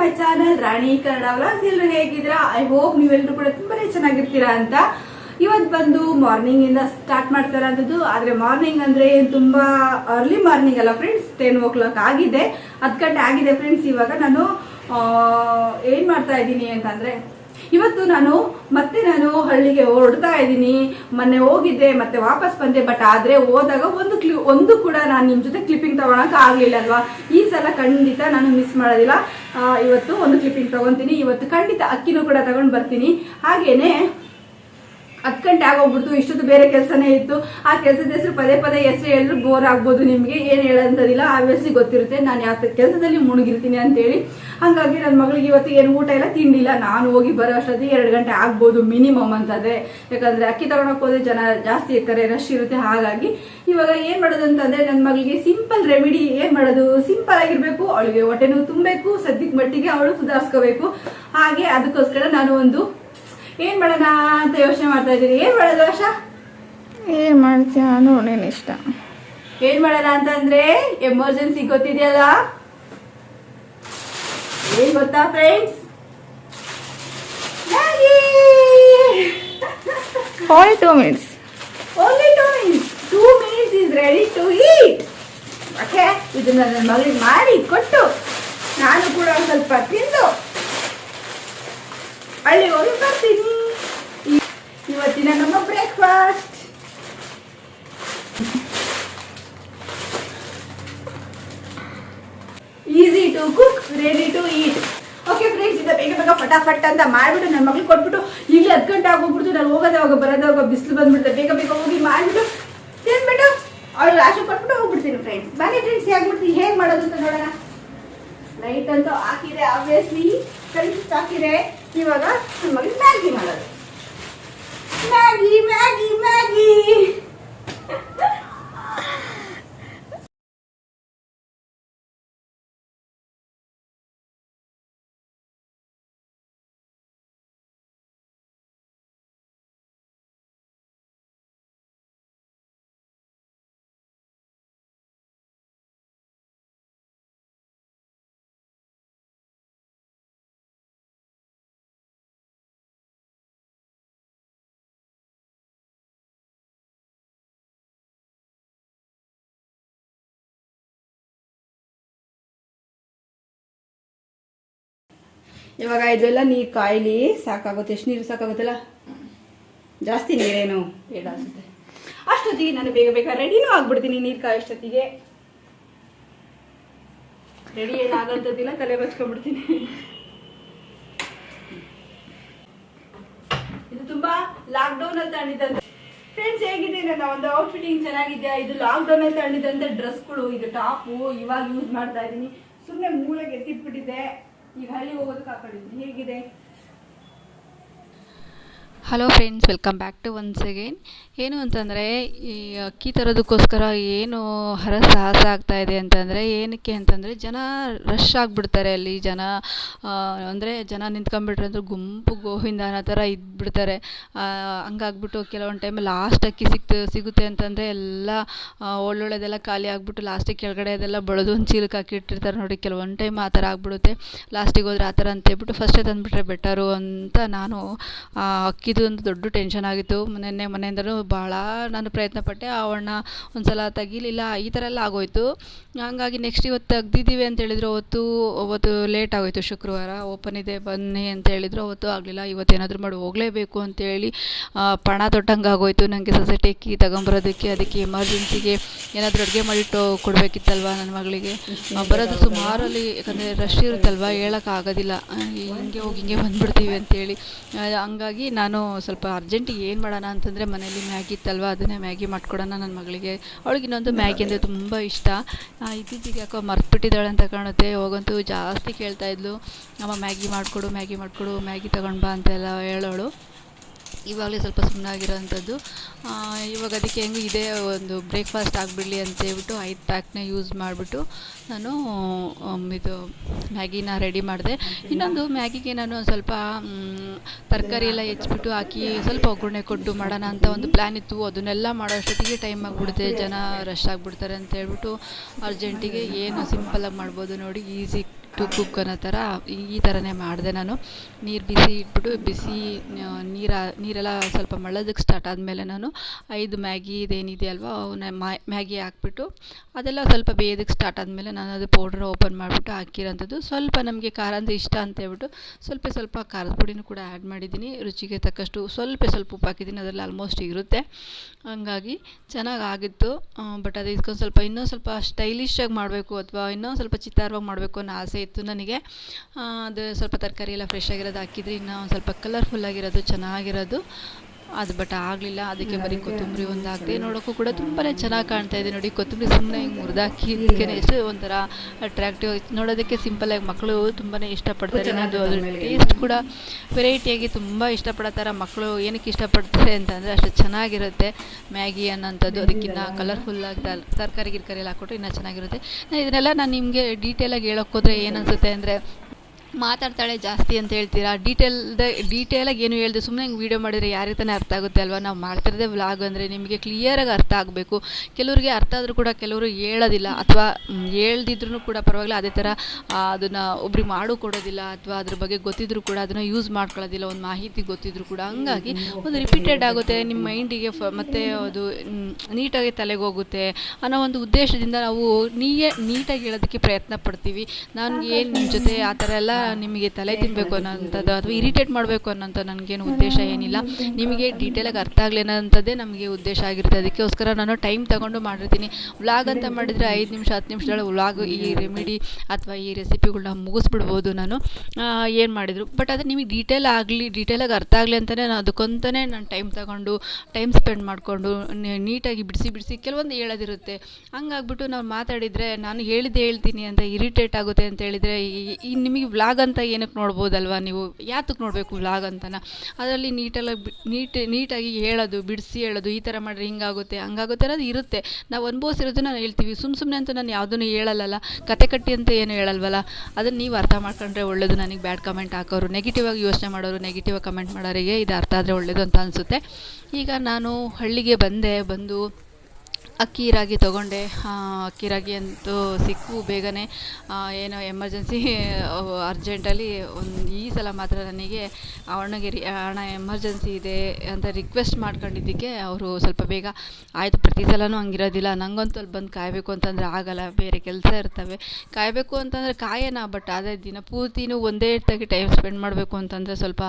My channel Rani Kannada vlogs ಎಲ್ಲರೂ ಹೇಗಿದ್ದೀರಾ? I hope ನೀವೆಲ್ಲರೂ ಕೂಡ ತುಂಬಾನೇ ಚೆನ್ನಾಗಿರ್ತೀರಾ ಅಂತ. ಇವತ್ತು ಬಂದು ಮಾರ್ನಿಂಗ್ ಇಂದ ಸ್ಟಾರ್ಟ್ ಮಾಡ್ತಾ ಇರೋಂಥದ್ದು ಆದ್ರೆ ಮಾರ್ನಿಂಗ್ ಅಂದ್ರೆ ತುಂಬಾ ಅರ್ಲಿ ಮಾರ್ನಿಂಗ್ ಅಲ್ಲ ಫ್ರೆಂಡ್ಸ್ ಟೆನ್ ಓ ಕ್ಲಾಕ್ ಆಗಿದೆ. ಹತ್ತು ಗಂಟೆ ಆಗಿದೆ ಫ್ರೆಂಡ್ಸ್ ಇವಾಗ ನಾನು ಏನ್ ಮಾಡ್ತಾ ಇದ್ದೀನಿ ಅಂತಂದ್ರೆ, ಇವತ್ತು ನಾನು, ಮತ್ತೆ ನಾನು ಹಳ್ಳಿಗೆ ಹೊರಡ್ತಾ ಇದ್ದೀನಿ. ಮೊನ್ನೆ ಹೋಗಿದ್ದೆ, ಮತ್ತೆ ವಾಪಸ್ ಬಂದೆ. ಬಟ್ ಆದ್ರೆ ಹೋದಾಗ ಒಂದು ಕ್ಲಿ, ಒಂದು ಕೂಡ ನಾನು ನಿಮ್ ಜೊತೆ ಕ್ಲಿಪ್ಪಿಂಗ್ ತಗೊಳಕ್ ಆಗ್ಲಿಲ್ಲ ಅಲ್ವಾ? ಈ ಸಲ ಖಂಡಿತ ನಾನು ಮಿಸ್ ಮಾಡೋದಿಲ್ಲ. ಇವತ್ತು ಒಂದು ಕ್ಲಿಪ್ಪಿಂಗ್ ತಗೊಂತೀನಿ. ಇವತ್ತು ಖಂಡಿತ ಅಕ್ಕಿನೂ ಕೂಡ ತಗೊಂಡು ಬರ್ತೀನಿ. ಹಾಗೇನೆ ಹತ್ತು ಗಂಟೆ ಆಗೋಗ್ಬಿಡ್ತು, ಇಷ್ಟೊತ್ತು ಬೇರೆ ಕೆಲಸನೇ ಇತ್ತು. ಆ ಕೆಲಸದ ಹೆಸರು ಪದೇ ಪದೇ ಹೆಸರು ಎಲ್ಲರೂ ಬೋರ್ ಆಗ್ಬೋದು ನಿಮಗೆ, ಏನು ಹೇಳೋಂಥದ್ದಿಲ್ಲ ಆಬ್ವಿಯಸ್ಲಿ ಗೊತ್ತಿರುತ್ತೆ. ನಾನು ಯಾವ ಕೆಲಸದಲ್ಲಿ ಮುಳುಗಿರ್ತೀನಿ ಅಂತೇಳಿ. ಹಾಗಾಗಿ ನನ್ನ ಮಗಳಿಗೆ ಇವತ್ತು ಏನು ಊಟ ಎಲ್ಲ ತಿಂಡಿಲ್ಲ. ನಾನು ಹೋಗಿ ಬರೋ ಅಷ್ಟೊತ್ತಿಗೆ ಎರಡು ಗಂಟೆ ಆಗ್ಬೋದು ಮಿನಿಮಮ್ ಅಂತಂದರೆ. ಯಾಕಂದ್ರೆ ಅಕ್ಕಿ ತಗೊಳಕ್ ಹೋದ್ರೆ ಜನ ಜಾಸ್ತಿ ಇರ್ತಾರೆ ರಶ್ ಇರುತ್ತೆ. ಹಾಗಾಗಿ ಇವಾಗ ಏನು ಮಾಡೋದು ಅಂತಂದರೆ ನನ್ನ ಮಗಳಿಗೆ ಸಿಂಪಲ್ ರೆಮಿಡಿ ಏನು ಮಾಡೋದು? ಸಿಂಪಲ್ ಆಗಿರಬೇಕು, ಅವಳಿಗೆ ಹೊಟ್ಟೆನೂ ತುಂಬಬೇಕು ಸದ್ಯಕ್ಕೆ ಮಟ್ಟಿಗೆ ಅವಳು ಸುಧಾರಿಸ್ಕೋಬೇಕು. ಹಾಗೆ ಅದಕ್ಕೋಸ್ಕರ ನಾನು ಒಂದು ಏನ್ ಮಾಡೋಣ ಅಂತ ಯೋಚನೆ ಮಾಡ್ತಾ ಇದ್ದೀರಿ? ಏನ್ ಮಾಡೋದು ಆಶಾ? ಏನು ಮಾಡ್ತೀಯ ನೋಡೇನು ಇಷ್ಟ. ಏನ್ ಮಾಡೋಣ ಅಂತಂದ್ರೆ ಎಮರ್ಜೆನ್ಸಿ ಗೊತ್ತಿದೆಯಲ್ಲ? ಏನ್ ಗೊತ್ತಾ friends only two minutes only two minutes two minutes is ready to eat okay ಇದನ್ನ ನನ್ನ ಮಗಳಿಗೆ ಮಾಡಿ ಕೊಟ್ಟು. ನಾನು ಕೂಡ ಒಂದು ಸ್ವಲ್ಪ ತಿಂದು. ಹಳ್ಳಿಗೆ ಹೋಗಿ ಬರ್ತೀನಿ ಇವತ್ತಿನ ನಮ್ಮ breakfast easy to cook ready to eat okay friends ಇದ ಬೇಗ ಬೇಗ ಫಟಾಫಟ್ ಅಂತ ಮಾಡ್ಬಿಟ್ಟು ನನ್ನ ಮಗಳಿಗೆ ಕೊಟ್ಬಿಟ್ಟು ಈಗಲೇ ಹತ್ತು ಗಂಟೆ ಆಗೋಗ್ಬಿಡ್ತು. ನಾನು ಹೋಗೋದೇ ಹೋಗ ಬರೋದೇ ಹೋಗ ಬಿಸಿಲು ಬಂದ್ಬಿಡ್ತೇನೆ ಬೇಗ ಬೇಗ ಹೋಗಿ ಮಾಡಿಬಿಟ್ಟು ತಿನ್ಬಿಟ್ಟು ಅವ್ಳು ರಾಶಿ ಕೊಟ್ಬಿಟ್ಟು ಹೋಗ್ಬಿಡ್ತೀನಿ ಫ್ರೆಂಡ್ಸ್ ಬನ್ನಿ ಫ್ರೆಂಡ್ಸ್ ಹೇಗ್ಬಿಡ್ತೀನಿ ಹೇಗೆ ಮಾಡೋದು ಅಂತ ನೋಡೋಣ. ಲೈಟ್ ಅಂತೂ ಹಾಕಿದೆ ಆಬ್ವಿಯಸ್ಲಿ ಫ್ರೆಂಡ್ಸ್ ಹಾಕಿದೆ ಇವಾಗ ನನ್ನ ಮಗಳಿಗೆ ಮ್ಯಾಗಿ ಮಾಡೋದು ಮ್ಯಾಗಿ ಮ್ಯಾಗಿ ಮ್ಯಾಗಿ ಇವಾಗ ಇದೆಲ್ಲ ನೀರು ಕಾಯಿಲಿ ಸಾಕಾಗುತ್ತೆ ಎಷ್ಟು ನೀರು ಸಾಕಾಗುತ್ತಲ್ಲ? ಜಾಸ್ತಿ ನೀರೇನು? ಬೇಡ ಅನ್ಸುತ್ತೆ ಅಷ್ಟೊತ್ತಿಗೆ ನಾನು ಬೇಗ ಬೇಗ ರೆಡಿನೂ ಆಗ್ಬಿಡ್ತೀನಿ ನೀರು ಕಾಯೋಷ್ಟೊತ್ತಿಗೆ. ರೆಡಿ ಏನಾಗಂತದಿಲ್ಲ ತಲೆ ಬಚ್ಕೊಂಡ್ಬಿಡ್ತೀನಿ. ಇದು ತುಂಬಾ ಲಾಕ್ಡೌನ್ ಅಲ್ಲಿ ತಗೊಂಡಿದ್ದಂತ ಫ್ರೆಂಡ್ಸ್ ಹೇಗಿದೆ ನನ್ನ ಒಂದು ಔಟ್ಫಿಟ್ಟಿಂಗ್ ಚೆನ್ನಾಗಿದೆಯಾ? ಇದು ಲಾಕ್ಡೌನ್ ಅಲ್ಲಿ ತಗೊಂಡಿದ್ದಂತ ಡ್ರೆಸ್ಗಳು ಇದು ಟಾಪು ಇವಾಗ ಯೂಸ್ ಮಾಡ್ತಾ ಇದ್ದೀನಿ. ಸುಮ್ಮನೆ ಮೂಳೆಗೆ ಎತ್ತಿಟ್ಬಿಟ್ಟಿದ್ದೆ ಈಗ ಹಳ್ಳಿ ಹೋಗೋದಕ್ಕೆ ಹಾಕೊಂಡಿದ್ದೀನಿ ಹೇಗಿದೆ hello friends welcome back to once again ಏನು ಅಂತಂದರೆ ಈ ಅಕ್ಕಿ ತರೋದಕ್ಕೋಸ್ಕರ ಏನು ಹರಸಾಹಸ ಆಗ್ತಾ ಇದೆ ಅಂತಂದರೆ ಏನಕ್ಕೆ ಅಂತಂದರೆ ಜನ ರಶ್ ಆಗಿಬಿಡ್ತಾರೆ ಅಲ್ಲಿ. ಜನ ಅಂದರೆ ಜನ ನಿಂತ್ಕೊಂಡ್ಬಿಟ್ರೆ ಅಂದ್ರೆ ಗುಂಪು ಗೋವಿಂದ ಅನ್ನೋ ಥರ ಇದ್ಬಿಡ್ತಾರೆ. ಹಂಗಾಗ್ಬಿಟ್ಟು ಕೆಲವೊಂದು ಟೈಮ್ ಲಾಸ್ಟ್ ಅಕ್ಕಿ ಸಿಕ್ತು ಸಿಗುತ್ತೆ ಅಂತಂದರೆ ಎಲ್ಲ ಒಳ್ಳೊಳ್ಳೆದೆಲ್ಲ ಖಾಲಿ ಆಗಿಬಿಟ್ಟು ಲಾಸ್ಟಿಗೆ ಕೆಳಗಡೆ ಅದೆಲ್ಲ ಬಳ್ದು ಒಂದು ಚೀಲಕ್ಕೆ ಹಾಕಿಟ್ಟಿರ್ತಾರೆ ನೋಡಿ ಕೆಲವೊಂದು ಟೈಮ್ ಆ ಥರ ಆಗಿಬಿಡುತ್ತೆ. ಲಾಸ್ಟಿಗೆ ಹೋದ್ರೆ ಆ ಥರ ಅಂತೇಳ್ಬಿಟ್ಟು ಫಸ್ಟೇ ತಂದುಬಿಟ್ರೆ ಬೆಟರು ಅಂತ ನಾನು ಆ, ಒಂದು ದೊಡ್ಡ ಟೆನ್ಷನ್ ಆಗಿತ್ತು. ನೆನ್ನೆ ಮನೆಯಿಂದಲೂ ಭಾಳ ನಾನು ಪ್ರಯತ್ನ ಪಟ್ಟೆ ಅವನ್ನ ಒಂದು ಸಲ ತೆಗೀಲಿಲ್ಲ, ಈ ಥರ ಎಲ್ಲ ಆಗೋಯ್ತು. ಹಂಗಾಗಿ ನೆಕ್ಸ್ಟ್ ಇವತ್ತು ತೆಗ್ದಿದ್ದೀವಿ ಅಂತ ಹೇಳಿದ್ರು, ಅವತ್ತು ಅವತ್ತು ಲೇಟ್ ಆಗೋಯ್ತು ಶುಕ್ರವಾರ. ಓಪನ್ ಇದೆ, ಬನ್ನಿ ಅಂತ ಹೇಳಿದ್ರು, ಅವತ್ತು ಆಗಲಿಲ್ಲ. ಇವತ್ತು ಏನಾದರೂ ಮಾಡಿ, ಹೋಗಲೇಬೇಕು ಅಂತೇಳಿ ಪಣ ತೊಟ್ಟಂಗೆ ಆಗೋಯ್ತು. ನನಗೆ ಸೊಸೈಟಿ ಅಕ್ಕಿ ತಗೊಂಬರೋದಕ್ಕೆ, ಅದಕ್ಕೆ ಎಮರ್ಜೆನ್ಸಿಗೆ ಏನಾದರೂ ಅಡುಗೆ ಮಾಡಿಟ್ಟು ಕೊಡಬೇಕಿತ್ತಲ್ವ ನನ್ನ ಮಗಳಿಗೆ. ಬರೋದು ಸುಮಾರಲ್ಲಿ, ಯಾಕಂದರೆ ರಶ್ ಇರುತ್ತಲ್ವ ಹೇಳೋಕ್ಕಾಗೋದಿಲ್ಲ ಹಿಂಗೆ ಹೋಗಿ, ಹಿಂಗೆ ಬಂದುಬಿಡ್ತೀವಿ ಅಂತೇಳಿ ಹಂಗಾಗಿ ನಾನು ಸ್ವಲ್ಪ ಅರ್ಜೆಂಟ್ ಏನು ಮಾಡೋಣ ಅಂತಂದರೆ ಮನೇಲಿ ಮ್ಯಾಗಿ ಇತ್ತಲ್ವ ಅದನ್ನೇ ಮ್ಯಾಗಿ ಮಾಡ್ಕೊಡೋಣ ನನ್ನ ಮಗಳಿಗೆ. ಅವಳಿಗೆ ಇನ್ನೊಂದು ಮ್ಯಾಗಿ ಅಂದರೆ ತುಂಬ ಇಷ್ಟ. ಇತ್ತೀಚೆಗೆ ಯಾಕೋ ಮರ್ತುಬಿಟ್ಟಿದ್ದಾಳೆ ಅಂತ ಕಾಣುತ್ತೆ. ಹೋಗಂತೂ ಜಾಸ್ತಿ ಕೇಳ್ತಾ ಇದ್ಲು. ಅಮ್ಮ ಮ್ಯಾಗಿ ಮಾಡಿಕೊಡು ಮ್ಯಾಗಿ ಮಾಡಿಕೊಡು ಮ್ಯಾಗಿ ತಗೊಂಡು ಬಾ ಅಂತೆಲ್ಲ ಹೇಳೋಳು. ಇವಾಗಲೇ ಸ್ವಲ್ಪ ಸುಮ್ಮನಾಗಿರೋವಂಥದ್ದು ಇವಾಗ ಅದಕ್ಕೆ ಹೆಂಗೂ ಇದೇ ಒಂದು ಬ್ರೇಕ್ಫಾಸ್ಟ್ ಆಗಿಬಿಡಲಿ ಅಂತೇಳ್ಬಿಟ್ಟು ಐದು ಪ್ಯಾಕ್ನ ಯೂಸ್ ಮಾಡಿಬಿಟ್ಟು ನಾನು ಇದು ಮ್ಯಾಗಿನ ರೆಡಿ ಮಾಡಿದೆ. ಇನ್ನೊಂದು ಮ್ಯಾಗಿಗೆ ನಾನು ಸ್ವಲ್ಪ ತರಕಾರಿ ಎಲ್ಲ ಹೆಚ್ಚಿಬಿಟ್ಟು ಹಾಕಿ ಸ್ವಲ್ಪ ಒಗ್ಗರಣೆ ಕೊಟ್ಟು ಮಾಡೋಣ ಅಂತ ಒಂದು ಪ್ಲ್ಯಾನ್ ಇತ್ತು. ಅದನ್ನೆಲ್ಲ ಮಾಡೋ ಅಷ್ಟೊತ್ತಿಗೆ ಟೈಮ್ ಆಗಿಬಿಡುತ್ತೆ. ಜನ ರಶ್ ಆಗಿಬಿಡ್ತಾರೆ ಅಂತ ಹೇಳ್ಬಿಟ್ಟು ಅರ್ಜೆಂಟಿಗೆ ಏನು ಸಿಂಪಲಾಗಿ ಮಾಡ್ಬೋದು ನೋಡಿ ಈಸಿ ಟು ಕುಕ್ ಅನ್ನೋ ಥರ ಈ- ಥರನೇ ಮಾಡಿದೆ ನಾನು. ನೀರು ಬಿಸಿ ಇಟ್ಬಿಟ್ಟು ಬಿಸಿ ನೀರ, ನೀರೆಲ್ಲ ಸ್ವಲ್ಪ ಮಳ್ಳೋದಕ್ಕೆ ಸ್ಟಾರ್ಟ್ ಆದಮೇಲೆ ನಾನು ಐದು ಮ್ಯಾಗಿ ಇದೇನಿದೆ ಅಲ್ವಾ, ಅವನ್ನ ಮ್ಯಾಗಿ ಹಾಕ್ಬಿಟ್ಟು ಅದೆಲ್ಲ ಸ್ವಲ್ಪ ಬೇಯೋದಕ್ಕೆ ಸ್ಟಾರ್ಟ್ ಆದಮೇಲೆ ನಾನು ಅದು ಪೌಡ್ರ್ ಓಪನ್ ಮಾಡಿಬಿಟ್ಟು ಹಾಕಿರೋಂಥದ್ದು. ಸ್ವಲ್ಪ ನಮಗೆ ಖಾರ ಅಂದರೆ ಇಷ್ಟ ಅಂತ ಹೇಳ್ಬಿಟ್ಟು ಸ್ವಲ್ಪ ಸ್ವಲ್ಪ ಖಾರದ ಪುಡಿನೂ ಕೂಡ ಆ್ಯಡ್ ಮಾಡಿದ್ದೀನಿ. ರುಚಿಗೆ ತಕ್ಕಷ್ಟು ಸ್ವಲ್ಪ ಸ್ವಲ್ಪ ಉಪ್ಪು ಹಾಕಿದ್ದೀನಿ, ಅದರಲ್ಲಿ ಆಲ್ಮೋಸ್ಟ್ ಇರುತ್ತೆ. ಹಂಗಾಗಿ ಚೆನ್ನಾಗಿ ಆಗಿತ್ತು. ಬಟ್ ಅದು ಇದಕ್ಕೊಂದು ಸ್ವಲ್ಪ ಇನ್ನೂ ಸ್ವಲ್ಪ ಸ್ಟೈಲಿಶಾಗಿ ಮಾಡಬೇಕು ಅಥವಾ ಇನ್ನೂ ಸ್ವಲ್ಪ ಚಿತ್ತಾರವಾಗಿ ಮಾಡಬೇಕು ಅನ್ನೋ ಆಸೆ ಇತ್ತು ನನಗೆ. ಅದು ಸ್ವಲ್ಪ ತರಕಾರಿ ಎಲ್ಲ ಫ್ರೆಶ್ ಆಗಿರೋದು ಹಾಕಿದ್ರೆ ಇನ್ನೂ ಸ್ವಲ್ಪ ಕಲರ್ಫುಲ್ ಆಗಿರೋದು ಚೆನ್ನಾಗಿರೋದು. ಅದು ಬಟ್ ಆಗಲಿಲ್ಲ. ಅದಕ್ಕೆ ಬರೀ ಕೊತ್ತಂಬರಿ ಒಂದು ಹಾಕಿದೆ. ನೋಡೋಕ್ಕೂ ಕೂಡ ತುಂಬಾ ಚೆನ್ನಾಗಿ ಕಾಣ್ತಾ ಇದೆ ನೋಡಿ. ಕೊತ್ತಂಬರಿ ಸುಮ್ಮನೆ ಹಿಂಗೆ ಮುರಿದಾಕಿ ಎಷ್ಟು ಒಂಥರ ಅಟ್ರಾಕ್ಟಿವ್ ನೋಡೋದಕ್ಕೆ ಸಿಂಪಲ್ಲಾಗಿ ಮಕ್ಕಳು ತುಂಬಾ ಇಷ್ಟಪಡ್ತಾರೆ ಅದು ಅದ್ರ ಟೇಸ್ಟ್ ಕೂಡ ವೆರೈಟಿಯಾಗಿ ತುಂಬ ಇಷ್ಟಪಡೋ ಥರ ಮಕ್ಕಳು ಏನಕ್ಕೆ ಇಷ್ಟಪಡ್ತಾರೆ ಅಂತಂದರೆ ಅಷ್ಟು ಚೆನ್ನಾಗಿರುತ್ತೆ. ಮ್ಯಾಗಿ ಅನ್ನೋಂಥದ್ದು. ಕಲರ್ಫುಲ್ ಕಲರ್ಫುಲ್ಲಾಗಿ ತರಕಾರಿ ಗಿರ್ಕಾರಿ ಎಲ್ಲ ಹಾಕ್ಕೊಟ್ರೆ ಇನ್ನೂ ಚೆನ್ನಾಗಿರುತ್ತೆ. ನಾನು ಇದನ್ನೆಲ್ಲ ನಾನು ನಿಮಗೆ ಡೀಟೇಲಾಗಿ ಹೇಳೋಕ್ಕೋದ್ರೆ ಏನು ಅನಿಸುತ್ತೆ ಅಂದರೆ ಮಾತಾಡ್ತಾಳೆ ಜಾಸ್ತಿ ಅಂತ ಹೇಳ್ತೀರಾ? ಡೀಟೇಲ್ದ ಡೀಟೇಲಾಗಿ ಏನು ಹೇಳ್ದೆ? ಸುಮ್ಮನೆ ಹಿಂಗೆ ವೀಡಿಯೋ ಮಾಡಿದರೆ ಯಾರಿಗೆ ತಾನೇ ಅರ್ಥ ಆಗುತ್ತೆ ಅಲ್ವಾ? ನಾವು ಮಾಡ್ತಿರೋದೇ ವ್ಲಾಗ್ ಅಂದರೆ ನಿಮಗೆ ಕ್ಲಿಯರಾಗಿ ಅರ್ಥ ಆಗಬೇಕು. ಕೆಲವರಿಗೆ ಅರ್ಥ ಆದರೂ ಕೂಡ ಕೆಲವರು ಹೇಳೋದಿಲ್ಲ ಅಥವಾ ಹೇಳ್ದಿದ್ರು ಕೂಡ ಪರವಾಗಿಲ್ಲ. ಅದೇ ಥರ ಅದನ್ನು ಒಬ್ರಿಗೆ ಮಾಡು ಕೊಡೋದಿಲ್ಲ ಅಥವಾ ಅದ್ರ ಬಗ್ಗೆ ಗೊತ್ತಿದ್ರು ಕೂಡ ಅದನ್ನು ಯೂಸ್ ಮಾಡ್ಕೊಳ್ಳೋದಿಲ್ಲ. ಒಂದು ಮಾಹಿತಿ ಗೊತ್ತಿದ್ರು ಕೂಡ. ಹಂಗಾಗಿ ಒಂದು ರಿಪೀಟೆಡ್ ಆಗುತ್ತೆ. ನಿಮ್ಮ ಮೈಂಡಿಗೆ ಫ ಮತ್ತು ಅದು ನೀಟಾಗಿ ತಲೆಗೆ ಹೋಗುತ್ತೆ ಅನ್ನೋ ಒಂದು ಉದ್ದೇಶದಿಂದ ನಾವು ನೀಯೇ ನೀಟಾಗಿ ಹೇಳೋದಕ್ಕೆ ಪ್ರಯತ್ನ ಪಡ್ತೀವಿ. ನಾನು ಏನು ನಿಮ್ಮ ಜೊತೆ ಆ ಥರ ಎಲ್ಲ ನಿಮಗೆ ತಲೆ ತಿನ್ನಬೇಕು ಅನ್ನೋಂಥದ್ದು ಅಥವಾ ಇರಿಟೇಟ್ ಮಾಡಬೇಕು ಅನ್ನೋಂಥ ನನಗೇನು ಉದ್ದೇಶ ಏನಿಲ್ಲ. ನಿಮಗೆ ಡೀಟೇಲಾಗಿ ಅರ್ಥ ಆಗಲಿ ಅನ್ನೋಂಥದ್ದೇ ನಮಗೆ ಉದ್ದೇಶ ಆಗಿರುತ್ತೆ. ಅದಕ್ಕೋಸ್ಕರ ನಾನು ಟೈಮ್ ತಗೊಂಡು ಮಾಡಿರ್ತೀನಿ. ವ್ಲಾಗ್ ಅಂತ ಮಾಡಿದರೆ ಐದು ನಿಮಿಷ, ಹತ್ತು ನಿಮಿಷದೊಳಗೆ ವ್ಲಾಗ್ ಈ ರೆಮಿಡಿ ಅಥವಾ ಈ ರೆಸಿಪಿಗಳನ್ನ ಮುಗಿಸ್ಬಿಡ್ಬೋದು ನಾನು. ಏನು ಮಾಡಿದರು. ಬಟ್ ಅದು ನಿಮಗೆ ಡೀಟೇಲ್ ಆಗಲಿ ಡೀಟೇಲಾಗಿ ಅರ್ಥ ಆಗಲಿ ಅಂತಲೇ ನಾನು ಅದಕ್ಕಂತಲೇ ನಾನು ಟೈಮ್ ತಗೊಂಡು ಟೈಮ್ ಸ್ಪೆಂಡ್ ಮಾಡಿಕೊಂಡು ನೀಟಾಗಿ ಬಿಡಿಸಿ ಬಿಡಿಸಿ ಕೆಲವೊಂದು ಹೇಳೋದಿರುತ್ತೆ. ಹಂಗಾಗ್ಬಿಟ್ಟು ನಾವು ಮಾತಾಡಿದರೆ ನಾನು ಹೇಳಿದ್ದೆ ಹೇಳ್ತೀನಿ ಅಂತ ಇರಿಟೇಟ್ ಆಗುತ್ತೆ ಅಂತ ಹೇಳಿದರೆ ಈ ನಿಮಗೆ ವ್ಲಾಗ್ ಅಂತ ಏನಕ್ಕೆ ನೋಡ್ಬೋದಲ್ವಾ ನೀವು? ಯಾತಕ್ಕೆ ನೋಡಬೇಕು ವ್ಲಾಗ್ ಅಂತನ? ಅದರಲ್ಲಿ ನೀಟೆಲ್ಲ ನೀಟ್, ನೀಟಾಗಿ ಹೇಳೋದು, ಬಿಡಿಸಿ ಹೇಳೋದು, ಈ ಥರ ಮಾಡಿದ್ರೆ ಹಿಂಗಾಗುತ್ತೆ, ಹಂಗಾಗುತ್ತೆ ಅನ್ನೋದು ಇರುತ್ತೆ. ನಾವು ನಾನು ಹೇಳ್ತೀವಿ. ಸುಮ್ಮ ಸುಮ್ಮನೆ ಅಂತ ನಾನು ಯಾವುದನ್ನು ಹೇಳಲ್ಲ ಕತೆ ಕಟ್ಟಿ ಅಂತ ಏನು ಹೇಳಲ್ವಲ್ಲ? ಅದನ್ನು ನೀವು ಅರ್ಥ ಮಾಡ್ಕೊಂಡ್ರೆ ಒಳ್ಳೇದು. ನನಗೆ ಬ್ಯಾಡ್ ಕಮೆಂಟ್ ಹಾಕೋರು ನೆಗೆಟಿವ್ ಆಗಿ ಯೋಚನೆ ಮಾಡೋರು ನೆಗೆಟಿವ್ ಕಮೆಂಟ್ ಮಾಡೋರಿಗೆ ಇದು ಅರ್ಥ ಆದರೆ ಒಳ್ಳೇದು ಅಂತ ಅನಿಸುತ್ತೆ. ಈಗ ನಾನು ಹಳ್ಳಿಗೆ ಬಂದೆ, ಬಂದು ಅಕ್ಕಿ ರಾಗಿ ತೊಗೊಂಡೆ. ಅಕ್ಕಿ ರಾಗಿ ಅಂತೂ ಸಿಕ್ಕು ಬೇಗನೆ. ಏನೋ ಎಮರ್ಜೆನ್ಸಿ, ಅರ್ಜೆಂಟಲ್ಲಿ ಒಂದು ಈ ಸಲ ಮಾತ್ರ ನನಗೆ ಅಣ್ಣಗೆ ಹಣ ಅಣ್ಣ ಎಮರ್ಜೆನ್ಸಿ ಇದೆ ಅಂತ ರಿಕ್ವೆಸ್ಟ್ ಮಾಡ್ಕೊಂಡಿದ್ದಕ್ಕೆ ಅವರು ಸ್ವಲ್ಪ ಬೇಗ ಆಯಿತು, ಪ್ರತಿ ಸಲನೂ ಹಂಗಿರೋದಿಲ್ಲ. ನನಗಂತೂ ಅಲ್ಲಿ ಬಂದು ಕಾಯಬೇಕು ಅಂತಂದರೆ ಆಗಲ್ಲ, ಬೇರೆ ಕೆಲಸ ಇರ್ತವೆ. ಕಾಯಬೇಕು ಅಂತಂದರೆ ಕಾಯೋಣ ಬಟ್ ಅದೇ ದಿನ ಪೂರ್ತಿನೂ ಒಂದೇ ಇರ್ತಾಗಿ ಟೈಮ್ ಸ್ಪೆಂಡ್ ಮಾಡಬೇಕು ಅಂತಂದರೆ ಸ್ವಲ್ಪ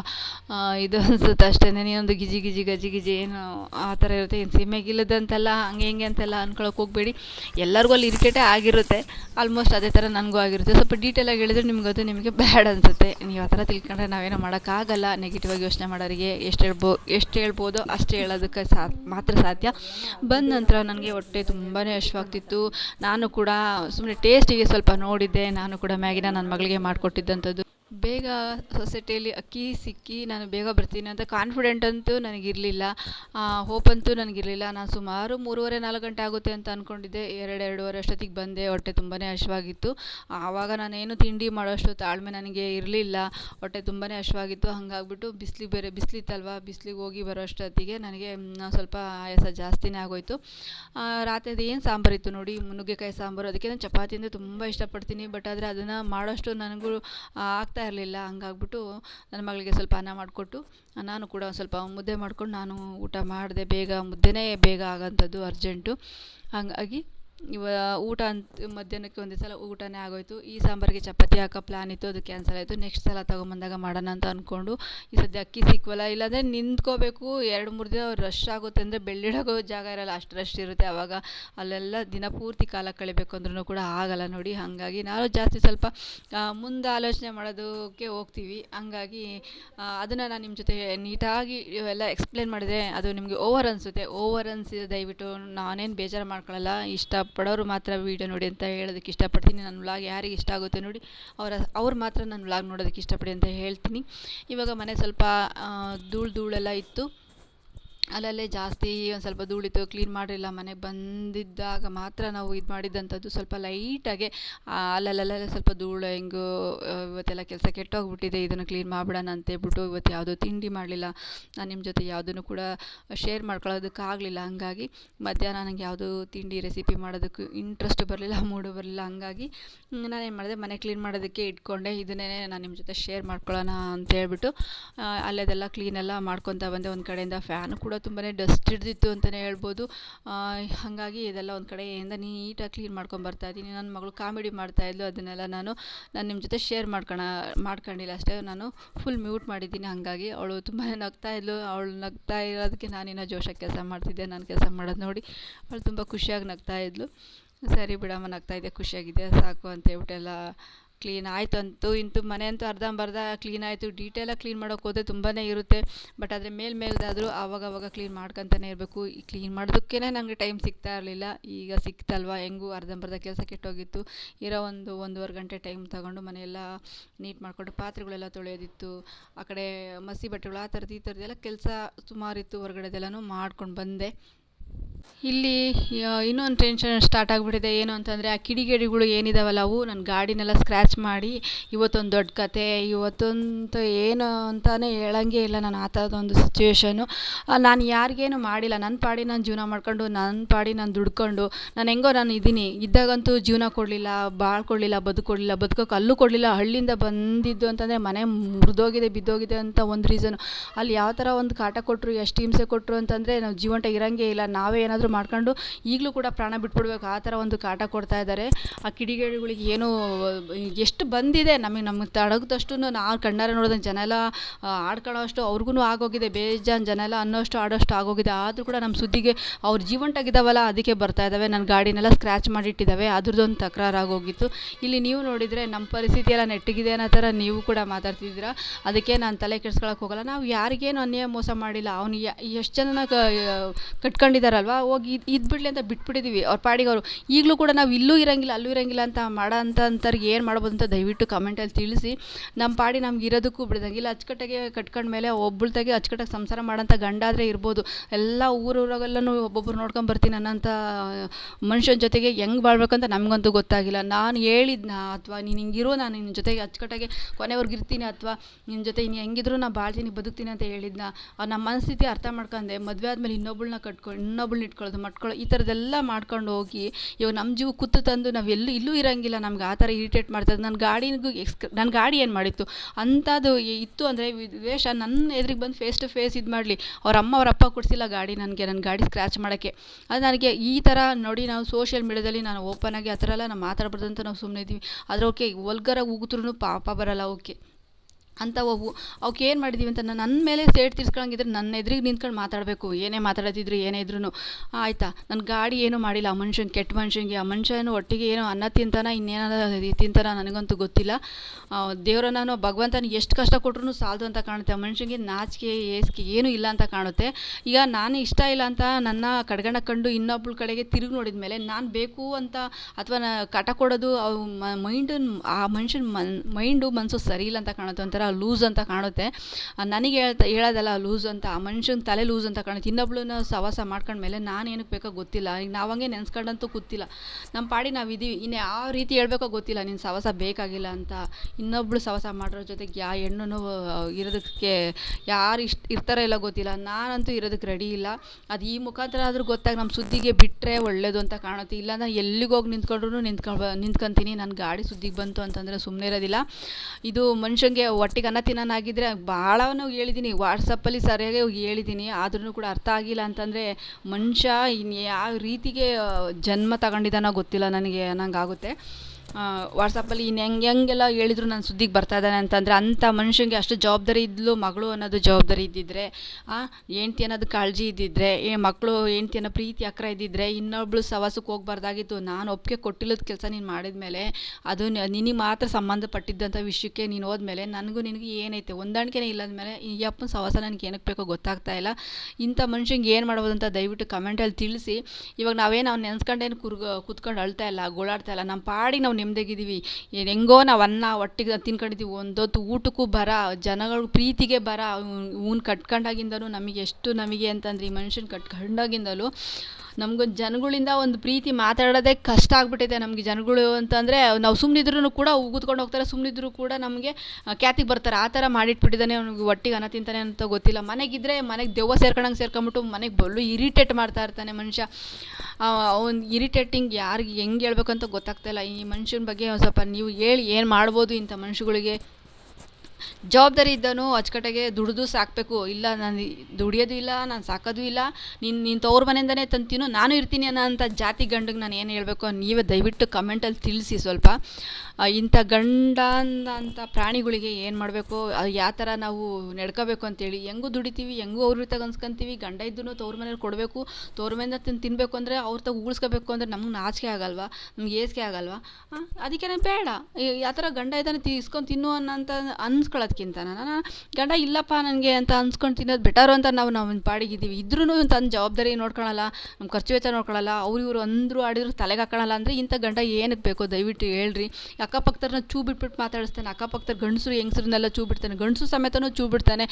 ಇದು ಅನಿಸುತ್ತೆ ಅಷ್ಟೇ ಒಂದು ಗಿಜಿ ಗಿಜಿ ಗಜಿ ಗಿಜಿ ಏನು ಆ ಥರ ಇರುತ್ತೆ. ಏನು ಸೀಮೆಗಿಲ್ಲದಂತೆಲ್ಲ ಹಂಗೆ ಹಿಂಗೆ ಅಂತೆಲ್ಲ ಅನ್ಕೊಳಕ್ಕೆ ಹೋಗಬೇಡಿ. ಎಲ್ಲರಿಗೂ ಅಲ್ಲಿ ಇರಿಟೇಟೇ ಆಗಿರುತ್ತೆ. ಆಲ್ಮೋಸ್ಟ್ ಅದೇ ಥರ ನನಗೂ ಆಗಿರುತ್ತೆ. ಸ್ವಲ್ಪ ಡೀಟೇಲಾಗಿ ಹೇಳಿದ್ರೆ ನಿಮ್ಗೆ ಅದು ನಿಮಗೆ ಬ್ಯಾಡ್ ಅನಿಸುತ್ತೆ. ನೀವು ಆ ಥರ ತಿಳ್ಕೊಂಡ್ರೆ ನಾವೇನೋ ಮಾಡೋಕ್ಕಾಗಲ್ಲ. ನೆಗೆಟಿವ್ ಆಗಿ ಯೋಚನೆ ಮಾಡೋರಿಗೆ ಎಷ್ಟು ಹೇಳ್ಬೋ, ಎಷ್ಟು ಹೇಳ್ಬೋದೋ ಅಷ್ಟು ಹೇಳೋದಕ್ಕೆ ಸಾ, ಮಾತ್ರ ಸಾಧ್ಯ. ಬಂದ ನಂತರ ನನಗೆ ಹೊಟ್ಟೆ ತುಂಬಾ ಹಶ್ವಾಗ್ತಿತ್ತು. ನಾನು ಕೂಡ ಸುಮ್ಮನೆ ಟೇಸ್ಟಿಗೆ ಸ್ವಲ್ಪ ನೋಡಿದ್ದೆ. ನಾನು ಕೂಡ ಮ್ಯಾಗಿನ ನನ್ನ ಮಗಳಿಗೆ ಮಾಡಿಕೊಟ್ಟಿದ್ದಂಥದ್ದು ಬೇಗ ಸೊಸೈಟಿಯಲ್ಲಿ ಅಕ್ಕಿ ಸಿಕ್ಕಿ ನಾನು ಬೇಗ ಬರ್ತೀನಿ ಅಂತ ಕಾನ್ಫಿಡೆಂಟ್ ಅಂತೂ ನನಗಿರಲಿಲ್ಲ. ಹೋಪ್ ಅಂತೂ ನನಗಿರಲಿಲ್ಲ. ನಾನು ಸುಮಾರು ಮೂರುವರೆ ನಾಲ್ಕು ಗಂಟೆ ಆಗುತ್ತೆ ಅಂತ ಅಂದ್ಕೊಂಡಿದ್ದೆ ಎರಡು ಎರಡೂವರೆ ಅಷ್ಟೊತ್ತಿಗೆ ಬಂದೆ. ಹೊಟ್ಟೆ ತುಂಬಾ ಹಶವಾಗಿತ್ತು ಆವಾಗ ನಾನೇನು ತಿಂಡಿ ಮಾಡೋಷ್ಟು ತಾಳ್ಮೆ ನನಗೆ ಇರಲಿಲ್ಲ. ಹೊಟ್ಟೆ ತುಂಬಾ ಹಶ್ವಾಗಿತ್ತು ಹಾಗಾಗ್ಬಿಟ್ಟು ಬಿಸಿಲಿಗೆ ಬೇರೆ ಬಿಸಿಲಿತ್ತಲ್ವ ಬಿಸಿಲಿಗೆ ಹೋಗಿ ಬರೋ ಅಷ್ಟೊತ್ತಿಗೆ ನನಗೆ ಸ್ವಲ್ಪ ಆಯಾಸ ಜಾಸ್ತಿನೇ ಆಗೋಯ್ತು. ರಾತ್ರಿ ಅದು ಏನು ಸಾಂಬಾರಿತ್ತು ನೋಡಿ? ನುಗ್ಗೆಕಾಯಿ ಸಾಂಬಾರು. ಅದಕ್ಕೆ ನಾನು ಚಪಾತಿ ಅಂದರೆ ತುಂಬ ಇಷ್ಟಪಡ್ತೀನಿ. ಬಟ್ ಆದರೆ ಅದನ್ನು ಮಾಡೋಷ್ಟು ನನಗೂ ಆ, ಆಗ್ತಾ ಇರಲಿಲ್ಲ. ಹಂಗಾಗ್ಬಿಟ್ಟು ನನ್ನ ಮಗಳಿಗೆ ಸ್ವಲ್ಪ ಅನ್ನ ಮಾಡಿಕೊಟ್ಟು, ನಾನು ಕೂಡ ಒಂದು ಸ್ವಲ್ಪ ಮುದ್ದೆ ಮಾಡ್ಕೊಂಡು ನಾನು ಊಟ ಮಾಡಿದೆ. ಬೇಗ ಮುದ್ದೆನೇ ಬೇಗ ಆಗೋಂಥದ್ದು ಅರ್ಜೆಂಟು ಹಾಗಾಗಿ ಇವ ಊಟ ಅಂತ, ಮಧ್ಯಾಹ್ನಕ್ಕೆ ಒಂದೇ ಸಲ ಊಟನೇ ಆಗೋಯ್ತು. ಈ ಸಾಂಬಾರಿಗೆ ಚಪಾತಿ ಹಾಕೋ ಪ್ಲ್ಯಾನ್ ಇತ್ತು, ಅದು ಕ್ಯಾನ್ಸಲ್ ಆಯಿತು. ನೆಕ್ಸ್ಟ್ ಸಲ ತೊಗೊಂಬಂದಾಗ ಮಾಡೋಣ ಅಂತ ಅಂದ್ಕೊಂಡು ಈ ಸದ್ಯ ಅಕ್ಕಿ ಸಿಕ್ವಲ್ಲ? ಇಲ್ಲಾಂದರೆ ನಿಂತ್ಕೋಬೇಕು. ಎರಡು, ಮೂರು ದಿನ ರಶ್ ಆಗುತ್ತೆ ಅಂದರೆ ಬೆಳ್ಳಿಡೋಗೋ ಜಾಗ ಇರಲ್ಲ, ಅಷ್ಟು ರಶ್ ಇರುತ್ತೆ ಆವಾಗ ಅಲ್ಲೆಲ್ಲ ದಿನ ಪೂರ್ತಿ ಕಾಲ ಕಳಿಬೇಕು ಅಂದ್ರೂ ಕೂಡ ಆಗಲ್ಲ ನೋಡಿ. ಹಾಗಾಗಿ ನಾವು ಜಾಸ್ತಿ ಸ್ವಲ್ಪ ಮುಂದೆ ಆಲೋಚನೆ ಮಾಡೋದಕ್ಕೆ ಹೋಗ್ತೀವಿ. ಹಂಗಾಗಿ ಅದನ್ನು ನಾನು ನಿಮ್ಮ ಜೊತೆ ನೀಟಾಗಿ ಎಲ್ಲ ಎಕ್ಸ್ಪ್ಲೇನ್ ಮಾಡಿದೆ ಅದು ನಿಮಗೆ ಓವರ್ ಅನಿಸುತ್ತೆ. ಓವರ್ ಅನಿಸಿದೆ ದಯವಿಟ್ಟು ನಾನೇನು ಬೇಜಾರು ಮಾಡ್ಕೊಳ್ಳಲ್ಲ ಇಷ್ಟಪಡೋರು ಮಾತ್ರ ವೀಡಿಯೋ ನೋಡಿ ಅಂತ ಹೇಳೋದಕ್ಕೆ ಇಷ್ಟಪಡ್ತೀನಿ. ನನ್ನ ವ್ಲಾಗ್ ಯಾರಿಗೆ ಇಷ್ಟ ಆಗುತ್ತೆ ನೋಡಿ, ಅವರ, ಅವ್ರು ಮಾತ್ರ ನನ್ನ ವ್ಲಾಗ್ ನೋಡೋದಕ್ಕೆ ಇಷ್ಟಪಡಿ ಅಂತ ಹೇಳ್ತೀನಿ. ಇವಾಗ ಮನೆ ಸ್ವಲ್ಪ ಧೂಳು ಧೂಳೆಲ್ಲ ಇತ್ತು. ಅಲ್ಲಲ್ಲೇ ಜಾಸ್ತಿ ಒಂದು ಸ್ವಲ್ಪ ಧೂಳಿತು ಕ್ಲೀನ್ ಮಾಡಿಲ್ಲ ಮನೆಗೆ ಬಂದಿದ್ದಾಗ ಮಾತ್ರ ನಾವು ಇದು ಮಾಡಿದ್ದಂಥದ್ದು ಸ್ವಲ್ಪ ಲೈಟಾಗೆ ಅಲ್ಲಲ್ಲೆಲ್ಲ ಸ್ವಲ್ಪ ಧೂಳು ಹೆಂಗು ಇವತ್ತೆಲ್ಲ ಕೆಲಸ ಕೆಟ್ಟೋಗ್ಬಿಟ್ಟಿದೆ, ಇದನ್ನು ಕ್ಲೀನ್ ಮಾಡಿಬಿಡೋಣ ಅಂತೇಳ್ಬಿಟ್ಟು ಇವತ್ತು ಯಾವುದೂ ತಿಂಡಿ ಮಾಡಲಿಲ್ಲ. ನಾನು ನಿಮ್ಮ ಜೊತೆ ಯಾವುದನ್ನು ಕೂಡ ಶೇರ್ ಮಾಡ್ಕೊಳ್ಳೋದಕ್ಕಾಗಲಿಲ್ಲ, ಹಂಗಾಗಿ ಮಧ್ಯಾಹ್ನ ನನಗೆ ಯಾವುದು ತಿಂಡಿ ರೆಸಿಪಿ ಮಾಡೋದಕ್ಕೂ ಇಂಟ್ರೆಸ್ಟ್ ಬರಲಿಲ್ಲ ಮೂಡು ಬರಲಿಲ್ಲ, ಹಂಗಾಗಿ ನಾನೇನು ಮಾಡಿದೆ, ಮನೆ ಕ್ಲೀನ್ ಮಾಡೋದಕ್ಕೆ ಇಟ್ಕೊಂಡೆ ಇದನ್ನೇ ನಾನು ನಿಮ್ಮ ಜೊತೆ ಶೇರ್ ಮಾಡ್ಕೊಳ್ಳೋಣ ಅಂತ ಹೇಳ್ಬಿಟ್ಟು ಅಲ್ಲೇದೆಲ್ಲ ಕ್ಲೀನೆಲ್ಲ ಮಾಡ್ಕೊತಾ ಬಂದೆ, ಒಂದು ಕಡೆಯಿಂದ ಫ್ಯಾನು ಕೂಡ ತುಂಬಾ ಡಸ್ಟ್ ಹಿಡ್ದಿತ್ತು ಅಂತಲೇ ಹೇಳ್ಬೋದು. ಹಾಗಾಗಿ ಇದೆಲ್ಲ ಒಂದು ಕಡೆಯಿಂದ ನೀಟಾಗಿ ಕ್ಲೀನ್ ಮಾಡ್ಕೊಂಡು ಬರ್ತಾ ಇದ್ದೀನಿ. ನನ್ನ ಮಗಳು ಕಾಮಿಡಿ ಮಾಡ್ತಾಯಿದ್ಲು ಅದನ್ನೆಲ್ಲ ನಾನು ನಾನು ನಿಮ್ಮ ಜೊತೆ ಶೇರ್ ಮಾಡ್ಕೊಳ ಮಾಡ್ಕೊಂಡಿಲ್ಲ ಅಷ್ಟೇ. ನಾನು ಫುಲ್ ಮ್ಯೂಟ್ ಮಾಡಿದ್ದೀನಿ. ಹಾಗಾಗಿ ಅವಳು ತುಂಬಾ ನಗ್ತಾ ಇದ್ಲು. ಅವಳು ನಗ್ತಾ ಇರೋದಕ್ಕೆ ನಾನಿನ್ನೂ ಜೋಶಾಗಿ ಕೆಲಸ ಮಾಡ್ತಿದ್ದೆ. ನಾನು ಕೆಲಸ ಮಾಡೋದು ನೋಡಿ ಅವಳು ತುಂಬ ಖುಷಿಯಾಗಿ ನಗ್ತಾ ಇದ್ಲು. ಸರಿ ಬಿಡಮ್ಮ, ನಗ್ತಾ ಇದೆ ಖುಷಿಯಾಗಿದೆ ಸಾಕು ಅಂತ ಹೇಳ್ಬಿಟ್ಟೆಲ್ಲ ಕ್ಲೀನ್ ಆಯಿತು ಅಂತೂ ಇಂತೂ ಮನೆ ಅಂತೂ ಅರ್ಧಂಬರ್ಧ ಕ್ಲೀನ್ ಆಯಿತು. ಡೀಟೇಲಾಗಿ ಕ್ಲೀನ್ ಮಾಡೋಕೆ ಹೋದರೆ ತುಂಬಾ ಇರುತ್ತೆ. ಬಟ್ ಆದರೆ ಮೇಲೆ ಮೇಲ್ದಾದರೂ ಆವಾಗ ಆವಾಗ ಕ್ಲೀನ್ ಮಾಡ್ಕೊತಾನೆ ಇರಬೇಕು. ಈ ಕ್ಲೀನ್ ಮಾಡೋದಕ್ಕೇ ನನಗೆ ಟೈಮ್ ಸಿಗ್ತಾ ಇರಲಿಲ್ಲ. ಈಗ ಸಿಕ್ತಲ್ವ? ಹೆಂಗೂ ಅರ್ಧಂಬರ್ಧ ಕೆಲಸ ಕೆಟ್ಟೋಗಿತ್ತು. ಇರೋ ಒಂದು ಒಂದೂವರೆ ಗಂಟೆ ಟೈಮ್ ತಗೊಂಡು ಮನೆಯೆಲ್ಲ ನೀಟ್ ಮಾಡಿಕೊಂಡು ಪಾತ್ರೆಗಳೆಲ್ಲ ತೊಳೆಯೋದಿತ್ತು. ಆ ಕಡೆ ಮಸಿ ಬಟ್ಟೆಗಳು ಆ ಥರದ್ದು ಈ ಥರದ್ದೆಲ್ಲ ಕೆಲಸ ಸುಮಾರಿತ್ತು. ಹೊರಗಡೆದೆಲ್ಲನೂ ಮಾಡ್ಕೊಂಡು ಬಂದೆ. ಇಲ್ಲಿ ಇನ್ನೊಂದು ಟೆನ್ಷನ್ ಸ್ಟಾರ್ಟ್ ಆಗಿಬಿಟ್ಟಿದೆ. ಏನು ಅಂತಂದರೆ, ಆ ಕಿಡಿಗೇಡಿಗಳು ಏನಿದಾವಲ್ಲ, ಅವು ನನ್ನ ಗಾಡಿನೆಲ್ಲ ಸ್ಕ್ರ್ಯಾಚ್ ಮಾಡಿ, ಇವತ್ತೊಂದು ದೊಡ್ಡ ಕತೆ, ಇವತ್ತೊಂದು ಏನು ಅಂತಲೇ ಹೇಳಂಗೆ ಇಲ್ಲ ನಾನು ಆ ಥರದೊಂದು ಸಿಚುವೇಶನು ನಾನು ಯಾರಿಗೇನು ಮಾಡಿಲ್ಲ. ನನ್ನ ಪಾಡಿ ನಾನು ಜೀವನ ಮಾಡ್ಕೊಂಡು ನನ್ನ ಪಾಡಿ ನಾನು ದುಡ್ಕೊಂಡು, ನಾನು ಹೆಂಗೋ ನಾನು ಇದ್ದೀನಿ ಇದ್ದಾಗಂತೂ ಜೀವನ ಕೊಡಲಿಲ್ಲ, ಬಾಳ್ಕೊಡ್ಲಿಲ್ಲ, ಬದುಕೊಡ್ಲಿಲ್ಲ, ಬದುಕೋಕೆ ಅಲ್ಲೂ ಕೊಡಲಿಲ್ಲ, ಹಳ್ಳಿಯಿಂದ ಬಂದಿದ್ದು ಅಂತಂದರೆ, ಮನೆ ಮುರಿದೋಗಿದೆ, ಬಿದ್ದೋಗಿದೆ ಅಂತ ಒಂದು ರೀಸನು ಅಲ್ಲಿ ಯಾವ ಥರ ಒಂದು ಕಾಟ ಕೊಟ್ಟರು ಎಷ್ಟು ಹಿಂಸೆ ಕೊಟ್ಟರು ಅಂತಂದರೆ, ನಾವು ಜೀವಂಟ ಇರೋಂಗೇ ಇಲ್ಲ. ನಾವೇ ಏನಾದರೂ ಮಾಡ್ಕೊಂಡು ಈಗಲೂ ಕೂಡ ಪ್ರಾಣ ಬಿಟ್ಬಿಡ್ಬೇಕು. ಆ ಥರ ಒಂದು ಕಾಟ ಕೊಡ್ತಾ ಇದ್ದಾರೆ. ಆ ಕಿಡಿಗೇಡಿಗಳಿಗೆ ಏನು, ಎಷ್ಟು ಬಂದಿದೆ ನಮಗೆ ನಮಗೆ ತಡಗದಷ್ಟು ನಾವು ಕಣ್ಣಾರೆ ನೋಡಿದ ಜನ ಎಲ್ಲ ಆಡ್ಕೊಳ್ಳೋ ಅಷ್ಟು ಅವ್ರಿಗೂ ಆಗೋಗಿದೆ. ಬೇಜಾನ್ ಜನ ಎಲ್ಲ ಅನ್ನೋಷ್ಟು ಆಡೋಷ್ಟು ಆಗೋಗಿದೆ. ಆದರೂ ಕೂಡ ನಮ್ಮ ಸುದ್ದಿಗೆ ಅವ್ರು ಜೀವಂಟಾಗಿದ್ದಾವಲ್ಲ, ಅದಕ್ಕೆ ಬರ್ತಾ ಇದ್ದಾವೆ. ನನ್ನ ಗಾಡಿನೆಲ್ಲ ಸ್ಕ್ರ್ಯಾಚ್ ಮಾಡಿಟ್ಟಿದ್ದಾವೆ. ಅದ್ರದ್ದೊಂದು ತಕರಾರಾಗೋಗಿತ್ತು. ಇಲ್ಲಿ ನೀವು ನೋಡಿದರೆ ನಮ್ಮ ಪರಿಸ್ಥಿತಿ ಎಲ್ಲ ನೆಟ್ಟಿಗಿದೆ ಅನ್ನೋ ಥರ ನೀವು ಕೂಡ ಮಾತಾಡ್ತಿದ್ದೀರಾ. ಅದಕ್ಕೆ ನಾನು ತಲೆ ಕೆಡ್ಸ್ಕೊಳಕ್ಕೆ ಹೋಗಲ್ಲ. ನಾವು ಯಾರಿಗೇನು ಅನ್ಯಾಯ ಮೋಸ ಮಾಡಿಲ್ಲ. ಅವ್ನು ಎಷ್ಟು ಜನನ ಕ ಕಟ್ಕೊಂಡಿದ್ದಾರಲ್ವ ಹೋಗಿ ಇದು ಬಿಡ್ಲಿ ಅಂತ ಬಿಟ್ಬಿಟ್ಟಿದ್ದೀವಿ ಅವ್ರ ಪಾಡಿಗೆ ಅವರು ಈಗಲೂ ಕೂಡ ನಾವು ಇಲ್ಲೂ ಇರಂಗಿಲ್ಲ, ಅಲ್ಲೂ ಇರಂಗಿಲ್ಲ ಅಂತ ಮಾಡೋ ಅಂತ ಅಂಥವ್ರಿಗೆ ಏನು ಮಾಡ್ಬೋದು ಅಂತ ದಯವಿಟ್ಟು ಕಮೆಂಟಲ್ಲಿ ತಿಳಿಸಿ. ನಮ್ಮ ಪಾಡಿ ನಮ್ಗೆ ಇರೋದಕ್ಕೂ ಬಿಡ್ದಂಗಿಲ್ಲ. ಅಚ್ಚುಕಟ್ಟಾಗೆ ಕಟ್ಕೊಂಡ್ಮೇಲೆ ಒಬ್ಬಳ್ತಾಗೆ ಅಚ್ಚುಕಟ್ಟಾಗಿ ಸಂಸಾರ ಮಾಡೋಂಥ ಗಂಡ ಆದರೆ ಇರ್ಬೋದು. ಎಲ್ಲ ಊರೂರಾಗೆಲ್ಲನೂ ಒಬ್ಬೊಬ್ರು ನೋಡ್ಕೊಂಡು ಬರ್ತೀನಿ ಅನ್ನೋಂಥ ಮನುಷ್ಯನ ಜೊತೆಗೆ ಹೆಂಗೆ ಬಾಳ್ಬೇಕಂತ ನಮಗಂತೂ ಗೊತ್ತಾಗಿಲ್ಲ. ನಾನು ಹೇಳಿದ್ನ ಅಥವಾ ನೀನು ಹಿಂಗಿರೋ ನಾನು ನಿನ್ನ ಜೊತೆಗೆ ಅಚ್ಚುಕಟ್ಟಾಗೆ ಕೊನೆವರೆಗೂ ಇರ್ತೀನಿ ಅಥವಾ ನಿನ್ನ ಜೊತೆ ಇನ್ನು ಹೆಂಗಿದ್ರು ನಾನು ಬಾಳ್ತೀನಿ, ಬದುಕ್ತೀನಿ ಅಂತ ಹೇಳಿದ್ನ. ನಮ್ಮ ಮನಸ್ಥಿತಿ ಅರ್ಥ ಮಾಡ್ಕೊಂಡೆ. ಮದುವೆ ಆದಮೇಲೆ ಇನ್ನೊಬ್ಬಳನ್ನ ಕಟ್ಕೊಂಡು ಇನ್ನೊಬ್ಬಳನ್ನ ಇಟ್ಕೊಳ್ಳೋದು ಮಟ್ಕೊಳ್ಳೋ ಈ ಥರದ್ದೆಲ್ಲ ಮಾಡ್ಕೊಂಡು ಹೋಗಿ ಇವಾಗ ನಮ್ಮ ಜೀವ ಕುತ್ತು ತಂದು ನಾವು ಎಲ್ಲೂ ಇಲ್ಲೂ ಇರೋಂಗಿಲ್ಲ, ನಮ್ಗೆ ಆ ಥರ ಇರಿಟೇಟ್ ಮಾಡ್ತದೆ ನನ್ನ ಗಾಡಿನಿಗೂ ಎಕ್ಸ್ ನನ್ನ ಗಾಡಿ ಏನು ಮಾಡಿತ್ತು? ಅಂಥದ್ದು ಇತ್ತು ಅಂದರೆ ದ್ವೇಷ ನನ್ನ ಎದುರಿಗೆ ಬಂದು ಫೇಸ್ ಟು ಫೇಸ್ ಇದು ಮಾಡಲಿ. ಅವ್ರ ಅಮ್ಮ ಅವ್ರ ಅಪ್ಪ ಕೊಡಿಸಿಲ್ಲ ಗಾಡಿ ನನಗೆ ನನ್ನ ಗಾಡಿ ಸ್ಕ್ರ್ಯಾಚ್ ಮಾಡೋಕ್ಕೆ. ಅದು ನನಗೆ ಈ ಥರ ನೋಡಿ ನಾವು ಸೋಷಿಯಲ್ ಮೀಡ್ಯಾದಲ್ಲಿ ನಾನು ಓಪನ್ ಆಗಿ ಆ ಥರ ಎಲ್ಲ ನಾವು ಮಾತಾಡ್ಬಾರ್ದು ನಾವು ಸುಮ್ಮನೆ ಇದ್ದೀವಿ. ಆದರೆ ಓಕೆ ಒಲ್ಗರಾಗಿ ಉಗಿದ್ರೂ ಪಾಪ ಬರಲ್ಲ ಓಕೆ ಅಂಥವು ಅವಕ್ಕೆ ಏನು ಮಾಡಿದ್ದೀವಿ ಅಂತ ನನ್ನ ಮೇಲೆ ಸೇಡ್ ತೀರ್ಸ್ಕೊಳಂಗಿದ್ರೆ ನನ್ನ ಎದುರಿಗೆ ನಿಂತ್ಕೊಂಡು ಮಾತಾಡಬೇಕು. ಏನೇ ಮಾತಾಡೋದಿದ್ರು, ಏನೇ ಇದ್ರೂ ಆಯಿತಾ ನನ್ನ ಗಾಡಿ ಏನೂ ಮಾಡಿಲ್ಲ. ಆ ಮನುಷ್ಯಂಗೆ ಕೆಟ್ಟ ಮನುಷ್ಯನಿಗೆ ಆ ಮನುಷ್ಯನೂ ಒಟ್ಟಿಗೆ ಏನೋ ಅನ್ನ ತಿಂತಾನ ಇನ್ನೇನೋ ತಿಂತಾನ ನನಗಂತೂ ಗೊತ್ತಿಲ್ಲ. ದೇವರ ನಾನು ಭಗವಂತನಿಗೆ ಎಷ್ಟು ಕಷ್ಟ ಕೊಟ್ರು ಸಾಲದು ಅಂತ ಕಾಣುತ್ತೆ. ಆ ಮನುಷ್ಯಂಗೆ ನಾಚಿಕೆ, ಏಸ್ಕೆ ಏನೂ ಇಲ್ಲ ಅಂತ ಕಾಣುತ್ತೆ. ಈಗ ನಾನು ಇಷ್ಟ ಇಲ್ಲ ಅಂತ ನನ್ನ ಕಡ್ಗಣ ಕಂಡು ಇನ್ನೊಬ್ಳ ಕಡೆಗೆ ತಿರುಗಿ ನೋಡಿದ ಮೇಲೆ ನಾನು ಬೇಕು ಅಂತ ಅಥವಾ ಕಾಟ ಕೊಡೋದು ಮೈಂಡ್ ಆ ಮನುಷ್ಯನ ಮನ್, ಮೈಂಡು ಮನಸ್ಸು ಸರಿ ಇಲ್ಲ ಅಂತ ಕಾಣುತ್ತೆ ಒಂಥರ. ಲೂಸ್ ಅಂತ ಕಾಣುತ್ತೆ. ನನಗೆ ಹೇಳ್ತಾ, ಹೇಳೋದಲ್ಲ, ಲೂಸ್ ಅಂತ, ಆ ಮನುಷ್ಯನ ತಲೆ ಲೂಸ್ ಅಂತ ಕಾಣುತ್ತೆ. ಇನ್ನೊಬ್ಳನ್ನ ಸವಾಸ ಮಾಡ್ಕೊಂಡ್ಮೇಲೆ ನಾನು ಏನಕ್ಕೆ ಬೇಕೋ ಗೊತ್ತಿಲ್ಲ. ಈಗ ನಾವು ಹಂಗೆ ನೆನ್ಸ್ಕೊಂಡಂತೂ ಗೊತ್ತಿಲ್ಲ. ನಮ್ಮ ಪಾಡಿ ನಾವು ಇದೀವಿ. ಇನ್ನು ಯಾವ ರೀತಿ ಹೇಳ್ಬೇಕೋ ಗೊತ್ತಿಲ್ಲ. ನೀನು ಸವಾಸ ಬೇಕಾಗಿಲ್ಲ ಅಂತ. ಇನ್ನೊಬ್ಳು ಸವಾಸ ಮಾಡೋರ ಜೊತೆಗೆ ಯಾ ಹೆಣ್ಣು ಇರೋದಕ್ಕೆ ಯಾರು ಇಷ್ಟ, ಇರ್ತಾರೋ ಇಲ್ಲ ಗೊತ್ತಿಲ್ಲ. ನಾನಂತೂ ಇರೋದಕ್ಕೆ ರೆಡಿ ಇಲ್ಲ. ಅದು ಈ ಮುಖಾಂತರ ಆದರೂ ಗೊತ್ತಾಗಿ ನಮ್ಮ ಸುದ್ದಿಗೆ ಬಿಟ್ಟರೆ ಒಳ್ಳೇದು ಅಂತ ಕಾಣುತ್ತೆ. ಇಲ್ಲಾಂದ್ರೆ ಎಲ್ಲಿಗೆ ಹೋಗಿ ನಿಂತ್ಕೊಂಡ್ರು ನಿಂತ್ಕೊಂಡ್ ನಿಂತ್ಕೊಂತೀನಿ. ನನ್ನ ಗಾಡಿ ಸುದ್ದಿಗೆ ಬಂತು ಅಂತಂದರೆ ಸುಮ್ಮನೆ ಇರೋದಿಲ್ಲ. ಇದು ಮನುಷ್ಯಂಗೆ ಒಟ್ಟಿಗೆ ಅನ್ನ ತಿನ್ನೋನಾಗಿದ್ದರೆ ಭಾಳನೂ ಹೇಳಿದ್ದೀನಿ ವಾಟ್ಸಪ್ಪಲ್ಲಿ ಸರಿಯಾಗಿ ಹೇಳಿದ್ದೀನಿ ಆದ್ರೂ ಕೂಡ ಅರ್ಥ ಆಗಿಲ್ಲ ಅಂತಂದರೆ ಮನುಷ್ಯ ಇನ್ನು ಯಾವ ರೀತಿಗೆ ಜನ್ಮ ತಗೊಂಡಿದ್ದಾನೋ ಗೊತ್ತಿಲ್ಲ ನನಗೆ ಅನ್ನಂಗಾಗುತ್ತೆ ವಾಟ್ಸಪ್ಪಲ್ಲಿ ಇನ್ನು ಹೆಂಗೆ ಹೆಂಗೆಲ್ಲ ಹೇಳಿದ್ರು ನನ್ನ ಸುದ್ದಿಗೆ ಬರ್ತಾ ಇದ್ದಾನೆ ಅಂತಂದರೆ, ಅಂಥ ಮನುಷ್ಯನಿಗೆ ಅಷ್ಟು ಜವಾಬ್ದಾರಿ ಇದ್ಲು, ಮಗಳು ಅನ್ನೋದು ಜವಾಬ್ದಾರಿ ಇದ್ದಿದ್ರೆ ಹೆಂಡ್ತಿ ಅನ್ನೋದು ಕಾಳಜಿ ಇದ್ದಿದ್ರೆ, ಏ ಮಕ್ಕಳು ಹೆಂಡ್ತಿ ಅನ್ನೋ ಪ್ರೀತಿ ಅಕ್ರ ಇದ್ದಿದ್ರೆ, ಇನ್ನೊಬ್ಳು ಸವಾಸಕ್ಕೆ ಹೋಗ್ಬಾರ್ದಾಗಿತ್ತು, ನಾನು ಒಪ್ಪಿಗೆ ಕೊಟ್ಟಿಲ್ಲದ ಕೆಲಸ ನೀನು ಮಾಡಿದ ಮೇಲೆ ಅದು ನಿನಗೆ ಮಾತ್ರ ಸಂಬಂಧಪಟ್ಟಿದ್ದಂಥ ವಿಷಯಕ್ಕೆ ನೀನು ಹೋದ್ಮೇಲೆ, ನನಗೂ ನಿನಗೂ ಏನೈತೆ, ಹೊಂದಾಣಿಕೆನೇ ಇಲ್ಲದ ಮೇಲೆ ಈ ಅಪ್ಪನ ಸವಾಸ ನನಗೆ ಏನಕ್ಕೆ ಬೇಕೋ ಗೊತ್ತಾಗ್ತಾ ಇಲ್ಲ. ಇಂಥ ಮನುಷ್ಯಂಗೆ ಏನು ಮಾಡ್ಬೋದು ಅಂತ ದಯವಿಟ್ಟು ಕಮೆಂಟಲ್ಲಿ ತಿಳಿಸಿ, ಇವಾಗ ನಾವೇನು ಅವ್ನು ನೆನೆಸ್ಕೊಂಡೇನು ಕುರ್ಗ, ಕೂತ್ಕೊಂಡು ಅಳ್ತಾ ಇಲ್ಲ, ಗೋಳಾಡ್ತಾ ಇಲ್ಲ ನಮ್ಮ ಪಾಡಿಗೆ ನಾವು ನೆಮ್ಮದಿಗಿದ್ದೀವಿ ಹೆಂಗೋ ನಾವು ಅನ್ನ ಒಟ್ಟಿಗೆ ತಿನ್ಕೊಂಡಿದ್ದೀವಿ ಒಂದೊತ್ತು ಊಟಕ್ಕೂ ಬರ ಜನಗಳು ಪ್ರೀತಿಗೆ ಬರ ಊನ್ ಕಟ್ಕೊಂಡಾಗಿಂದಲೂ ನಮಗೆ ಎಷ್ಟು ನಮಗೆ ಅಂತಂದ್ರೆ ಈ ಮನುಷ್ಯನ ಕಟ್ಕೊಂಡಾಗಿಂದಲೂ ನಮ್ಗೊಂದು ಜನಗಳಿಂದ ಒಂದು ಪ್ರೀತಿ ಮಾತಾಡೋದೇ ಕಷ್ಟ ಆಗ್ಬಿಟ್ಟಿದೆ ನಮಗೆ ಜನಗಳು ಅಂತಂದರೆ, ನಾವು ಸುಮ್ಮನಿದ್ರು ಕೂಡ ಉಗಿದ್ಕೊಂಡು ಹೋಗ್ತಾರೆ ಸುಮ್ಮನಿದ್ರು ಕೂಡ ನಮಗೆ ಖ್ಯಾತಿಗೆ ಬರ್ತಾರೆ. ಆ ಥರ ಮಾಡಿಟ್ಬಿಟ್ಟಿದ್ದಾನೆ ಅವ್ನಿಗೆ ಒಟ್ಟಿಗೆ ಅನ್ನ ತಿಂತಾನೆ ಅಂತ ಗೊತ್ತಿಲ್ಲ. ಮನೆಗಿದ್ರೆ ಮನೆಗೆ ದೆವ್ವ ಸೇರ್ಕೊಂಡಂಗೆ ಸೇರ್ಕೊಂಬಿಟ್ಟು ಮನೆಗೆ ಬಲ್ಲು ಇರಿಟೇಟ್ ಮಾಡ್ತಾ ಇರ್ತಾನೆ ಮನುಷ್ಯ. ಅವ್ನು ಇರಿಟೇಟಿಂಗ್ ಯಾರಿಗೆ ಹೆಂಗೆ ಹೇಳ್ಬೇಕಂತ ಅಂತ ಗೊತ್ತಾಗ್ತಾ ಇಲ್ಲ. ಈ ಮನುಷ್ಯನ ಬಗ್ಗೆ ಒಂದು ಸ್ವಲ್ಪ ನೀವು ಹೇಳಿ, ಏನು ಮಾಡ್ಬೋದು ಇಂಥ ಮನುಷ್ಯಗಳಿಗೆ? ಜವಾಬ್ದಾರಿ ಇದ್ದನು, ಅಚ್ಚುಕಟ್ಟಾಗೆ ದುಡಿದು ಸಾಕಬೇಕು. ಇಲ್ಲ, ನಾನು ದುಡಿಯೋದು ಇಲ್ಲ, ನಾನು ಸಾಕೋದು ಇಲ್ಲ. ನೀನು ನೀನು ತವ್ರ ಮನೆಯಿಂದನೇ ತಂತೀನೋ, ನಾನು ಇರ್ತೀನಿ ಅನ್ನೋ ಅಂಥ ಜಾತಿ ಗಂಡಿಗೆ ನಾನು ಏನು ಹೇಳಬೇಕು ನೀವೇ ದಯವಿಟ್ಟು ಕಮೆಂಟಲ್ಲಿ ತಿಳಿಸಿ ಸ್ವಲ್ಪ. ಇಂಥ ಗಂಡ ಅಂತ ಪ್ರಾಣಿಗಳಿಗೆ ಏನು ಮಾಡಬೇಕು? ಯಾವ ಥರ ನಾವು ನಡ್ಕೋಬೇಕು ಅಂತೇಳಿ. ಹೆಂಗೂ ದುಡಿತೀವಿ, ಹೆಂಗೂ ಅವ್ರ ತಗೊಂಡ್ಸ್ಕೊಂತೀವಿ ಗಂಡ ಇದ್ದೂ ತವ್ರ ಮನೇಲಿ ಕೊಡಬೇಕು. ತವ್ರ ಮನೆಯಿಂದ ತಿನ್ ತಿನ್ನಬೇಕು ಅಂದರೆ ಅವ್ರ ತಗ ಉಳಿಸ್ಕೋಬೇಕು ಅಂದರೆ ನಮ್ಗೆ ನಾಚಿಕೆ ಆಗಲ್ವಾ? ನಮ್ಗೆ ಏಸಿಗೆ ಆಗಲ್ವಾ? ಅದಕ್ಕೆ ಬೇಡ. ಯಾವ ಥರ ಗಂಡ ಇದ್ದಾನೆ ತೀಸ್ಕೊಂಡು ತಿನ್ನು ಅನ್ನೋಂಥ ಅನ್ಸ್ಕೊಳ್ಳೋದ್ಕಿಂತ ನಾನು, ಗಂಡ ಇಲ್ಲಪ್ಪ ನನಗೆ ಅಂತ ಅನ್ಸ್ಕೊಂಡು ತಿನ್ನೋದು ಬೆಟರು ಅಂತ ನಾವು ನಮ್ಮ ಪಾಡಿಗಿದ್ದೀವಿ. ಇದ್ರೂ ತನ್ನ ಜವಾಬ್ದಾರಿ ನೋಡ್ಕೊಳ್ಳಲ್ಲ ನಮ್ಮ ಖರ್ಚು ವೆಚ್ಚ ನೋಡ್ಕೊಳ್ಳಲ್ಲ ಅವ್ರು ಇವರು ಅಂದರು ಆಡಿದ್ರು ತಲೆಗೆ ಹಾಕೊಳ್ಳಲ್ಲ ಅಂದರೆ ಇಂಥ ಗಂಡ ಏನಕ್ಕೆ ಬೇಕೋ? ದಯವಿಟ್ಟು ಹೇಳ್ರಿ. ಅಕ್ಕಪಕ್ಕದವ್ರನ್ನ ಚೂ ಬಿಟ್ಬಿಟ್ಟು ಮಾತಾಡಿಸ್ತಾನೆ. ಅಕ್ಕಪಕ್ಕದ ಗಂಡಸರು, ಹೆಂಗಸ್ರನ್ನೆಲ್ಲ ಚೂ ಬಿಡ್ತಾನೆ. ಗಂಡಸು ಸಮೇತನೂ ಚೂ ಬಿಡ್ತಾನೆ.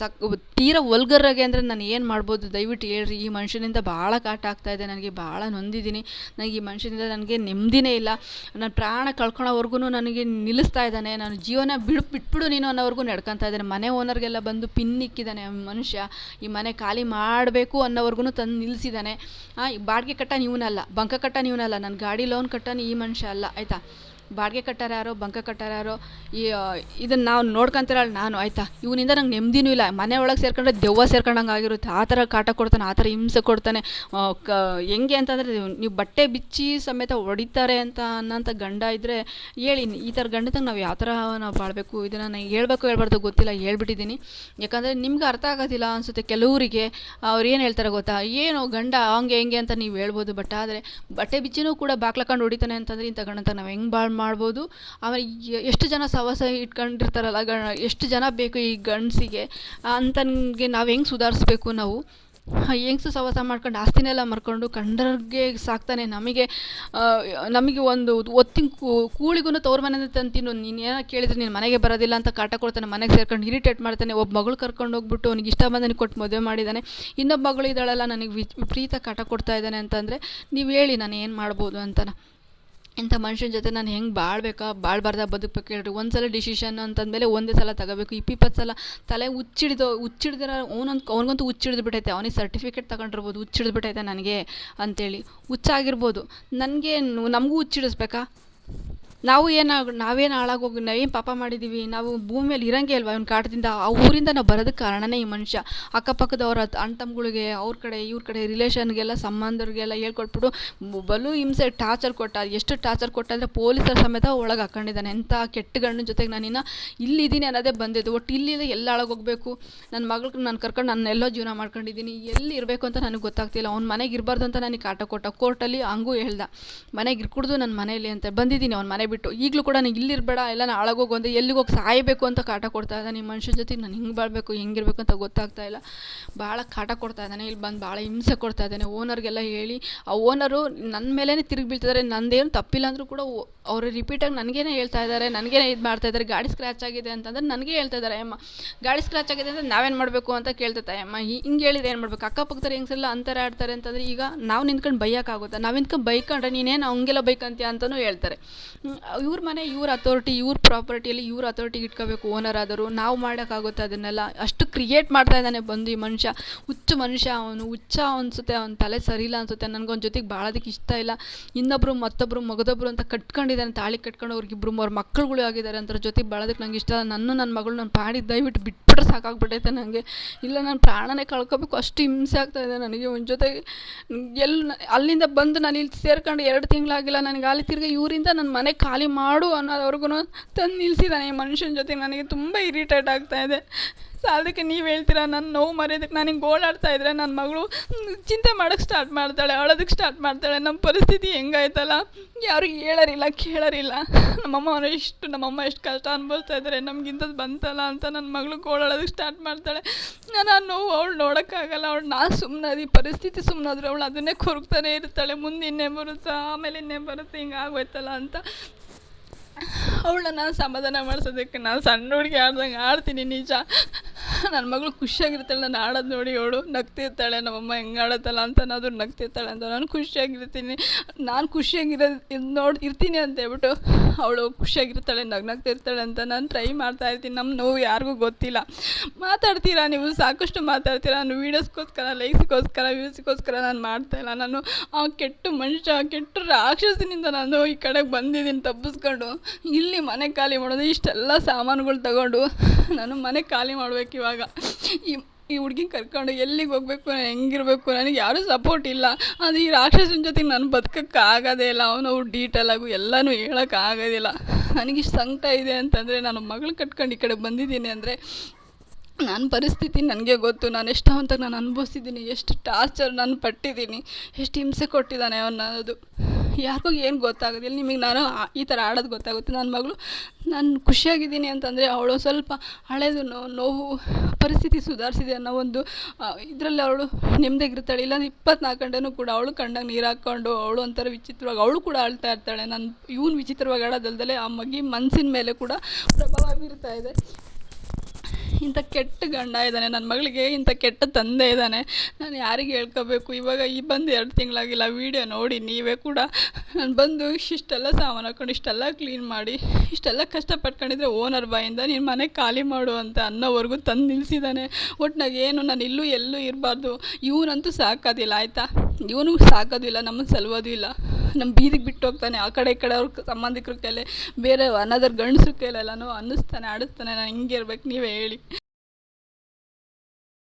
ಸಕ್ ತೀರ ಒಲ್ಗರಾಗೆ ಅಂದರೆ ನಾನು ಏನು ಮಾಡ್ಬೋದು? ದಯವಿಟ್ಟು ಹೇಳ್ರಿ. ಈ ಮನುಷ್ಯನಿಂದ ಭಾಳ ಕಾಟ ಆಗ್ತಾ ಇದೆ ನನಗೆ, ಭಾಳ ನೊಂದಿದ್ದೀನಿ. ನನಗೆ ಈ ಮನುಷ್ಯನಿಂದ ನನಗೆ ನೆಮ್ಮದಿನೇ ಇಲ್ಲ. ನನ್ನ ಪ್ರಾಣ ಕಳ್ಕೊಳೋವರೆಗೂ ನನಗೆ ನಿಲ್ಲಿಸ್ತಾ ಇದ್ದಾನೆ. ನಾನು ಜೀವನ ಬಿಡು, ಬಿಟ್ಬಿಡು ನೀನು ಅನ್ನೋವರೆಗೂ ನಡ್ಕೊತಾ ಇದ್ದಾನೆ. ಮನೆ ಓನರ್ಗೆಲ್ಲ ಬಂದು ಪಿನ್ ಇಕ್ಕಿದ್ದಾನೆ. ಮನುಷ್ಯ ಈ ಮನೆ ಖಾಲಿ ಮಾಡಬೇಕು ಅನ್ನೋವರೆಗೂ ತಂದು ನಿಲ್ಲಿಸಿದ್ದಾನೆ ಬಾಡಿಗೆ ಕಟ್ಟ ನೀವನಲ್ಲ ಬಂಕ ಕಟ್ಟ ನೀವನಲ್ಲ ನನ್ನ ಗಾಡಿ ಲೋನ್ ಕಟ್ಟ ಈ ಮನುಷ್ಯ ಅಲ್ಲ, ಆಯಿತಾ? ಬಾಡಿಗೆ ಕಟ್ಟೋರು ಬಂಕ ಕಟ್ಟಾರೋ ಈ ಇದನ್ನು ನಾವು ನೋಡ್ಕೊಂತಿರಲ್ಲ ನಾನು, ಆಯಿತಾ? ಇವನಿಂದ ನಂಗೆ ನೆಮ್ಮದಿನೂ ಇಲ್ಲ. ಮನೆ ಒಳಗೆ ಸೇರ್ಕೊಂಡ್ರೆ ದೆವ್ವ ಸೇರ್ಕೊಂಡಂಗೆ ಆಗಿರುತ್ತೆ. ಆ ಥರ ಕಾಟ ಕೊಡ್ತಾನೆ, ಆ ಥರ ಹಿಂಸೆ ಕೊಡ್ತಾನೆ. ಕ, ಹೆಂಗೆ ಅಂತಂದರೆ ನೀವು ಬಟ್ಟೆ ಬಿಚ್ಚಿ ಸಮೇತ ಹೊಡಿತಾರೆ ಅಂತ ಅನ್ನೋಂಥ ಗಂಡ ಇದ್ದರೆ ಹೇಳಿ ಈ ಥರ ಗಂಡದಾಗ ನಾವು ಯಾವ ಥರ ನಾವು ಬಾಳಬೇಕು? ಇದನ್ನು ನಾನು ಹೇಳ್ಬೇಕು ಹೇಳ್ಬಾರ್ದು ಗೊತ್ತಿಲ್ಲ, ಹೇಳ್ಬಿಟ್ಟಿದ್ದೀನಿ. ಯಾಕಂದರೆ ನಿಮ್ಗೆ ಅರ್ಥ ಆಗೋದಿಲ್ಲ ಅನಿಸುತ್ತೆ ಕೆಲವರಿಗೆ. ಅವ್ರು ಏನು ಹೇಳ್ತಾರೆ ಗೊತ್ತಾ? ಏನು ಗಂಡ ಹಂಗೆ ಹೆಂಗೆ ಅಂತ ನೀವು ಹೇಳ್ಬೋದು, ಬಟ್ ಆದರೆ ಬಟ್ಟೆ ಬಿಚ್ಚಿನೂ ಕೂಡ ಬಾಕ್ಲಕೊಂಡು ಹೊಡಿತಾನೆ ಅಂತಂದರೆ ಇಂಥ ಗಂಡಂತ ನಾವು ಹೆಂಗೆ ಬಾಳು ಮಾಡ್ಬೋದು. ಆಮೇಲೆ ಎಷ್ಟು ಜನ ಸವಾಸ ಇಟ್ಕೊಂಡಿರ್ತಾರಲ್ಲ ಗ ಎಷ್ಟು ಜನ ಬೇಕು ಈ ಗಂಡಸಿಗೆ, ಅಂತನಿಗೆ ನಾವು ಹೆಂಗೆ ಸುಧಾರಿಸ್ಬೇಕು ನಾವು? ಹೆಂಗ್ಸು ಸವಾಸ ಮಾಡ್ಕೊಂಡು ಆಸ್ತಿನೆಲ್ಲ ಮರ್ಕೊಂಡು ಕಂಡರ್ಗೆ ಸಾಕ್ತಾನೆ ನಮಗೆ ನಮಗೆ ಒಂದು ಒತ್ತಿನ ಕೂಳಿಗೂ ತವ್ರ ಮನೆಯಿಂದ ತಂತೀನು ನೀನು ಏನೋ ಕೇಳಿದ್ರೆ ನೀನು ಮನೆಗೆ ಬರೋದಿಲ್ಲ ಅಂತ ಕಾಟ ಕೊಡ್ತಾನೆ, ಮನೆಗೆ ಸೇರ್ಕೊಂಡು ಇರಿಟೇಟ್ ಮಾಡ್ತಾನೆ. ಒಬ್ಬ ಮಗಳು ಕರ್ಕೊಂಡು ಹೋಗ್ಬಿಟ್ಟು ಅವ್ನಿಗೆ ಇಷ್ಟ ಬಂದನಿಗೆ ಕೊಟ್ಟು ಮದುವೆ ಮಾಡಿದ್ದಾನೆ ಇನ್ನೊಬ್ಬ ಮಗಳು ಇದ್ದಾಳಲ್ಲ, ನನಗೆ ವಿಪರೀತ ಕಾಟ ಕೊಡ್ತಾ ಇದ್ದಾನೆ ಅಂತಂದರೆ, ನೀವು ಹೇಳಿ ನಾನು ಏನು ಮಾಡ್ಬೋದು ಅಂತನ. ಇಂಥ ಮನುಷ್ಯನ ಜೊತೆ ನಾನು ಹೆಂಗೆ ಬಾಳ್ಬೇಕಾ? ಬಾಳ್ಬಾರ್ದ ಬದುಕಬೇಕು ಹೇಳ್ರಿ. ಒಂದು ಸಲ ಡಿಸಿಷನ್ ಅಂತಂದಮೇಲೆ ಒಂದೇ ಸಲ ತಗೋಬೇಕು. ಇಪ್ಪಿಪ್ಪತ್ತು ಸಲ ತಲೆ ಹುಚ್ಚಿಡ್ದು ಹುಚ್ಚಿಡ್ದಿರ ಅವನೊಂದು ಅವ್ನಿಗಂತೂ ಹುಚ್ಚಿಡ್ದು ಬಿಟ್ಟೈತೆ ಅವನಿಗೆ ಸರ್ಟಿಫಿಕೇಟ್ ತಗೊಂಡಿರ್ಬೋದು. ಹುಚ್ಚಿಡ್ದು ಬಿಟ್ಟೈತೆ ನನಗೆ ಅಂತೇಳಿ. ಹುಚ್ಚಾಗಿರ್ಬೋದು. ನನಗೆ, ನಮಗೂ ಹುಚ್ಚಿಡಿಸ್ಬೇಕಾ? ನಾವು ಏನಾಗ ನಾವೇನು ಹಾಳಾಗೋಗಿ ನಾವೇನು ಪಾಪ ಮಾಡಿದ್ದೀವಿ ನಾವು ಭೂಮಿಯಲ್ಲಿ ಇರೋಂಗೆ ಅಲ್ವಾ ಇವ್ನ ಕಾಟದಿಂದ? ಆ ಊರಿಂದ ನಾವು ಬರೋದಕ್ಕೆ ಕಾರಣನೇ ಈ ಮನುಷ್ಯ. ಅಕ್ಕಪಕ್ಕದವ್ರ ಅಣ್ಣ ತಮ್ಮಗಳಿಗೆ ಅವ್ರ ಕಡೆ, ಇವ್ರ ಕಡೆ ರಿಲೇಷನ್ಗೆಲ್ಲ ಸಂಬಂಧರಿಗೆಲ್ಲ ಹೇಳ್ಕೊಟ್ಬಿಟ್ಟು ಬಲು ಹಿಂಸೆ ಟಾರ್ಚರ್ ಕೊಟ್ಟ ಎಷ್ಟು ಟಾರ್ಚರ್ ಕೊಟ್ಟ ಅಂದರೆ ಪೊಲೀಸರ ಸಮೇತ ಒಳಗೆ ಹಾಕೊಂಡಿದ್ದಾನೆ. ಎಂಥ ಕೆಟ್ಟ ಗಂಡನ ಜೊತೆಗೆ ನಾನಿನ್ನು ಇಲ್ಲಿದ್ದೀನಿ ಅನ್ನೋದೇ ಬಂದಿದ್ದು. ಒಟ್ಟು ಇಲ್ಲಿಂದ ಎಲ್ಲ ಹೋಗಬೇಕು? ನನ್ನ ಮಗಳಿಗೆ ನಾನು ಕರ್ಕೊಂಡು ನಾನು ಎಲ್ಲೋ ಜೀವನ ಮಾಡ್ಕೊಂಡಿದ್ದೀನಿ. ಎಲ್ಲಿ ಇರಬೇಕು ಅಂತ ನನಗೆ ಗೊತ್ತಾಗ್ತಿಲ್ಲ. ಅವ್ನ ಮನೆಗೆ ಇರಬಾರ್ದು ಅಂತ ನನಗೆ ಕಾಟ ಕೊಟ್ಟ. ಕೋರ್ಟಲ್ಲಿ ಹಂಗೂ ಹೇಳ್ದ. ಮನೆಗೆ ಇರ್ಕೂಡ್ದು ನನ್ನ ಮನೆಯಲ್ಲಿ ಅಂತ ಬಂದಿದ್ದೀನಿ. ಅವ್ನ ಮನೆ ಬಿಟ್ಟು ಈಗಲೂ ಕೂಡ ನಾನು ಇಲ್ಲಿರಬೇಡ, ಎಲ್ಲ ನಾನು ಹಾಳಾಗೋಗು ಅಂದರೆ ಎಲ್ಲಿಗೆ ಹೋಗಿ ಸಾಯಬೇಕು ಅಂತ ಕಾಟ ಕೊಡ್ತಾ ಇದ್ದಾನೆ. ಈ ಮನುಷ್ಯನ ಜೊತೆ ನಾನು ಹಿಂಗೆ ಬಾಳಬೇಕು, ಹೆಂಗಿರ್ಬೇಕು ಅಂತ ಗೊತ್ತಾಗ್ತಾ ಇಲ್ಲ. ಭಾಳ ಕಾಟ ಕೊಡ್ತಾ ಇದ್ದಾನೆ, ಇಲ್ಲಿ ಬಂದು ಭಾಳ ಹಿಂಸೆ ಕೊಡ್ತಾ ಇದ್ದಾನೆ. ಓನರ್ಗೆಲ್ಲ ಹೇಳಿ, ಆ ಓನರು ನನ್ನ ಮೇಲೇ ತಿರುಗಿ ಬೀಳ್ತಿದ್ದಾರೆ ನಂದೇನು ತಪ್ಪಿಲ್ಲ ಅಂದರೂ ಕೂಡ ಅವರು ರಿಪೀಟಾಗಿ ನನಗೇನೆ ಹೇಳ್ತಾ ಇದ್ದಾರೆ ನನಗೇನೆ ಇದು ಮಾಡ್ತಾ ಇದ್ದಾರೆ ಗಾಡಿ ಸ್ಕ್ರ್ಯಾಚ್ ಆಗಿದೆ ಅಂತಂದ್ರೆ ನನಗೆ ಹೇಳ್ತಾ ಇದ್ದಾರೆ ಅಮ್ಮ ಗಾಡಿ ಸ್ಕ್ರ್ಯಾಚ್ ಆಗಿದೆ ಅಂದರೆ ನಾವೇನು ಮಾಡಬೇಕು? ಅಂತ ಕೇಳ್ತೈತೆ ಅಮ್ಮ ಹಿಂಗೆ ಹೇಳಿದ್ರೆ ಏನು ಮಾಡಬೇಕು? ಅಕ್ಕಪಕ್ಕದ ಹೆಂಗಸೆಲ್ಲ ಅಂತಾರೆ ಆಡ್ತಾರೆ ಅಂತಂದರೆ ಈಗ ನಾವು ನಿಂತ್ಕೊಂಡು ಬೈಯಕ್ಕಾಗುತ್ತೆ ನಾವು ನಿಂತ್ಕೊಂಡು ಬೈಕೊಂಡ್ರೆ ನೀನೇನು ಹಂಗೆಲ್ಲ ಬೈಕಂತೀಯ ಅಂತಲೂ ಹೇಳ್ತಾರೆ. ಇವ್ರ ಮನೆ, ಇವ್ರ ಅಥಾರಿಟಿ ಇವ್ರ ಪ್ರಾಪರ್ಟಿಯಲ್ಲಿ ಇವ್ರ ಅಥಾರಿಟಿಗೆ ಇಟ್ಕೋಬೇಕು ಓನರ್ ಆದರು ನಾವು ಮಾಡೋಕ್ಕಾಗುತ್ತೆ ಅದನ್ನೆಲ್ಲ. ಅಷ್ಟು ಕ್ರಿಯೇಟ್ ಮಾಡ್ತಾ ಇದ್ದಾನೆ ಬಂದು ಈ ಮನುಷ್ಯ. ಹುಚ್ಚು ಮನುಷ್ಯ ಅವನು. ಹುಚ್ಚ ಅನಿಸುತ್ತೆ, ಅವನ ತಲೆ ಸರಿ ಇಲ್ಲ ಅನಿಸುತ್ತೆ ನನಗೊಂದು ಜೊತೆಗೆ ಬಾಳೋದಕ್ಕೆ ಇಷ್ಟ ಇಲ್ಲ. ಇನ್ನೊಬ್ಬರು ಮತ್ತೊಬ್ಬರು ಮಗದೊಬ್ಬರು ಅಂತ ಕಟ್ಕೊಂಡಿದ್ದಾನೆ, ತಾಳಿ ಕಟ್ಕೊಂಡು ಅವ್ರಿಗಿಬ್ರು ಅವ್ರ ಮಕ್ಕಳುಗಳು ಆಗಿದ್ದಾರೆ ಅಂತ ಜೊತೆಗೆ ಬಾಳೋದಕ್ಕೆ ನಂಗೆ ಇಷ್ಟ ಇಲ್ಲ. ನನ್ನ ನನ್ನ ಮಗಳು ನಾನು ದಯವಿಟ್ಟು ಬಿಟ್ಬಿಟ್ರೆ ಸಾಕಾಗ್ಬಿಟ್ಟೈತೆ ನನಗೆ ಇಲ್ಲ, ನಾನು ಪ್ರಾಣನೇ ಕಳ್ಕೊಬೇಕು, ಅಷ್ಟು ಹಿಂಸೆ ಆಗ್ತಾ ಇದೆ ನನಗೆ. ಒಂದು ಜೊತೆಗೆ ಎಲ್ಲಿ ಅಲ್ಲಿಂದ ಬಂದು ನಾನು ಇಲ್ಲಿ ಸೇರ್ಕೊಂಡು ಎರಡು ತಿಂಗಳಾಗಿಲ್ಲ, ನನಗೆ ಅಲ್ಲಿ ತಿರ್ಗಿ ಇವರಿಂದ ನನ್ನ ಮನೆ ಖಾಲಿ ಮಾಡು ಅನ್ನೋದವ್ರಿಗೂ ತಂದು ನಿಲ್ಲಿಸಿದ್ದಾನೆ ಈ ಮನುಷ್ಯನ ಜೊತೆ. ನನಗೆ ತುಂಬ ಇರಿಟೇಟ್ ಆಗ್ತಾ ಇದೆ. ಸೊ ಅದಕ್ಕೆ ನೀವು ಹೇಳ್ತೀರಾ ನನ್ನ ನೋವು ಮರೆಯೋದಕ್ಕೆ ನನಗೆ ಗೋಳಾಡ್ತಾ ಇದ್ರೆ ನನ್ನ ಮಗಳು ಚಿಂತೆ ಮಾಡೋಕ್ಕೆ ಸ್ಟಾರ್ಟ್ ಮಾಡ್ತಾಳೆ ಅಳೋದಕ್ಕೆ ಸ್ಟಾರ್ಟ್ ಮಾಡ್ತಾಳೆ ನಮ್ಮ ಪರಿಸ್ಥಿತಿ ಹೆಂಗಾಯ್ತಲ್ಲ? ಯಾರು ಹೇಳೋರಿಲ್ಲ, ಕೇಳೋರಿಲ್ಲ. ನಮ್ಮಮ್ಮ ಎಷ್ಟು ನಮ್ಮಮ್ಮ ಎಷ್ಟು ಕಷ್ಟ ಅನುಭವಿಸ್ತಾ ಇದ್ದಾರೆ ನಮಗಿಂತದ್ದು ಬಂತಲ್ಲ ಅಂತ ನನ್ನ ಮಗಳು ಗೋಳಾಡೋದಕ್ಕೆ ಸ್ಟಾರ್ಟ್ ಮಾಡ್ತಾಳೆ. ನಾನು ಆ ನೋವು ಅವಳು ನೋಡೋಕ್ಕಾಗಲ್ಲ, ಅವಳು ನಾ ಸುಮ್ಮನದಿ ಪರಿಸ್ಥಿತಿ ಸುಮ್ಮನಾದ್ರೆ ಅವಳು ಅದನ್ನೇ ಕೊರಗ್ತಾನೆ ಇರ್ತಾಳೆ, ಮುಂದೆ ಇನ್ನೇ ಬರುತ್ತಾ, ಆಮೇಲೆ ಇನ್ನೇ ಬರುತ್ತೆ, ಹಿಂಗೆ ಆಗೋಯ್ತಲ್ಲ ಅಂತ. ಅವಳನ್ನ ನಾನು ಸಮಾಧಾನ ಮಾಡಿಸೋದಕ್ಕೆ ನಾನು ಸಣ್ಣ ಹುಡುಗಿ ಆಡ್ದಂಗೆ ಆಡ್ತೀನಿ, ನಿಜ. ನನ್ನ ಮಗಳು ಖುಷಿಯಾಗಿರ್ತಾಳೆ, ನಾನು ಆಡೋದು ನೋಡಿ ಅವಳು ನಗ್ತಿರ್ತಾಳೆ, ನಮ್ಮಮ್ಮ ಹೆಂಗೆ ಆಡತ್ತಲ್ಲ ಅಂತ ನಗ್ತಿರ್ತಾಳೆ ಅಂತ. ನಾನು ಖುಷಿಯಾಗಿರ್ತೀನಿ. ನಾನು ಖುಷಿಯಾಗಿರೋ ನೋಡಿ ಇರ್ತೀನಿ ಅಂತ ಹೇಳ್ಬಿಟ್ಟು ಅವಳು ಖುಷಿಯಾಗಿರ್ತಾಳೆ ನಗ್ ನಗ್ತಿರ್ತಾಳೆ ಅಂತ ನಾನು ಟ್ರೈ ಮಾಡ್ತಾ ಇರ್ತೀನಿ. ನಮ್ಮ ನೋವು ಯಾರಿಗೂ ಗೊತ್ತಿಲ್ಲ. ಮಾತಾಡ್ತೀರಾ ನೀವು? ಸಾಕಷ್ಟು ಮಾತಾಡ್ತೀರಾ? ನಾನು ವೀಡಿಯೋಸ್ಗೋಸ್ಕರ ಲೈಕ್ಸ್ಗೋಸ್ಕರ ವ್ಯೂಸ್ಗೋಸ್ಕರ ನಾನು ಮಾಡ್ತಾ ಇಲ್ಲ. ನಾನು ಆ ಕೆಟ್ಟ ಮನುಷ್ಯ ಕೆಟ್ಟ ರಾಕ್ಷಸನಿಂದ ನಾನು ಈ ಕಡೆಗೆ ಬಂದಿದ್ದೀನಿ, ತಪ್ಪಿಸ್ಕೊಂಡು. ಇಲ್ಲಿ ಮನೆ ಖಾಲಿ ಮಾಡೋದು, ಇಷ್ಟೆಲ್ಲ ಸಾಮಾನುಗಳು ತಗೊಂಡು ನಾನು ಮನೆ ಖಾಲಿ ಮಾಡ್ಬೇಕು ಇವಾಗ. ಈ ಈ ಹುಡ್ಗಿನ ಕರ್ಕೊಂಡು ಎಲ್ಲಿಗೆ ಹೋಗ್ಬೇಕು ಹೆಂಗಿರ್ಬೇಕು? ನನಗೆ ಯಾರೂ ಸಪೋರ್ಟ್ ಇಲ್ಲ. ಅದು ಈ ರಾಕ್ಷಸನ ಜೊತೆಗೆ ನಾನು ಬದುಕಕ್ಕೆ ಆಗೋದೇ ಇಲ್ಲ. ಅವನು ಡೀಟೇಲಾಗು ಎಲ್ಲನೂ ಹೇಳೋಕ್ಕಾಗೋದಿಲ್ಲ ನನಗಿಷ್ಟು ಸಂಕಟ ಇದೆ ಅಂತಂದರೆ ನಾನು ಮಗಳು ಕಟ್ಕೊಂಡು ಈ ಕಡೆ ಬಂದಿದ್ದೀನಿ ಅಂದರೆ ನನ್ನ ಪರಿಸ್ಥಿತಿ ನನಗೆ ಗೊತ್ತು. ನಾನು ಎಷ್ಟು ಅಂತ ನಾನು ಅನುಭವಿಸಿದ್ದೀನಿ. ಎಷ್ಟು ಟಾರ್ಚರ್ ನಾನು ಪಟ್ಟಿದ್ದೀನಿ. ಎಷ್ಟು ಹಿಂಸೆ ಕೊಟ್ಟಿದ್ದಾನೆ ಅವನು ಅನ್ನೋದು ಯಾರಿಗೂ ಏನು ಗೊತ್ತಾಗೋದಿಲ್ಲ. ನಿಮಗೆ ನಾನು ಈ ಥರ ಆಡೋದು ಗೊತ್ತಾಗುತ್ತೆ. ನನ್ನ ಮಗಳು, ನಾನು ಖುಷಿಯಾಗಿದ್ದೀನಿ ಅಂತಂದರೆ ಅವಳು ಸ್ವಲ್ಪ ಹಳೇದು ನೋ ನೋವು, ಪರಿಸ್ಥಿತಿ ಸುಧಾರಿಸಿದೆ ಅನ್ನೋ ಒಂದು ಇದರಲ್ಲಿ ಅವಳು ನೆಮ್ಮದಿಗಿರ್ತಾಳೆ ಇಲ್ಲ ಇಪ್ಪತ್ನಾಲ್ಕು ಗಂಟೆನೂ ಕೂಡ ಅವಳು ಕಂಡಾಗ ನೀರು ಹಾಕ್ಕೊಂಡು ಅವಳು ಒಂಥರ ವಿಚಿತ್ರವಾಗಿ ಅವಳು ಕೂಡ ಅಳ್ತಾ ಇರ್ತಾಳೆ. ನಾನು ಇವನು ವಿಚಿತ್ರವಾಗಿ ಆಡೋದಲ್ದಲೆ ಆ ಮಗಿ ಮನಸ್ಸಿನ ಮೇಲೆ ಕೂಡ ಪ್ರಭಾವ ಬೀರ್ತಾ ಇದೆ. ಇಂಥ ಕೆಟ್ಟ ಗಂಡ ಇದ್ದಾನೆ ನನ್ನ ಮಗಳಿಗೆ ಇಂಥ ಕೆಟ್ಟ ತಂದೆ ಇದ್ದಾನೆ. ನಾನು ಯಾರಿಗೆ ಹೇಳ್ಕೋಬೇಕು? ಇವಾಗ ಈ ಬಂದು ಎರಡು ತಿಂಗಳಾಗಿಲ್ಲ, ವೀಡಿಯೋ ನೋಡಿ, ನೀವೇ ಕೂಡ. ನಾನು ಬಂದು ಇಷ್ಟೆಲ್ಲ ಸಾಮಾನು ಹಾಕ್ಕೊಂಡು ಇಷ್ಟೆಲ್ಲ ಕ್ಲೀನ್ ಮಾಡಿ, ಇಷ್ಟೆಲ್ಲ ಕಷ್ಟಪಟ್ಕೊಂಡಿದ್ರೆ ಓನರ್ ಬಾಯಿಂದ ನೀನು ಮನೆ ಖಾಲಿ ಮಾಡು ಅಂತ ಅನ್ನೋವರೆಗೂ ತಂದು ನಿಲ್ಲಿಸಿದ್ದಾನೆ ಒಟ್ನಾಗ ಏನು, ನಾನು ಇಲ್ಲೂ ಎಲ್ಲೂ ಇರಬಾರ್ದು. ಇವನಂತೂ ಸಾಕೋದಿಲ್ಲ, ಆಯಿತಾ? ಇವನು ಸಾಕೋದಿಲ್ಲ ನಮ್ಮನ್ನು ಸಲುವೋದು ಇಲ್ಲ. ನಮ್ಮ ಬೀದಿಗೆ ಬಿಟ್ಟು ಹೋಗ್ತಾನೆ, ಆ ಕಡೆ ಈ ಕಡೆ ಅವ್ರ ಸಂಬಂಧಿಕರ ಕೈಲೆ, ಬೇರೆ ಅನದರ್ ಗಂಡಸ್ರ ಕೈಲೆಲ್ಲನೂ ಅನ್ನಿಸ್ತಾನೆ ಆಡಿಸ್ತಾನೆ ನಾನು ಹಿಂಗೆ ಇರ್ಬೇಕು, ನೀವೇ ಹೇಳಿ.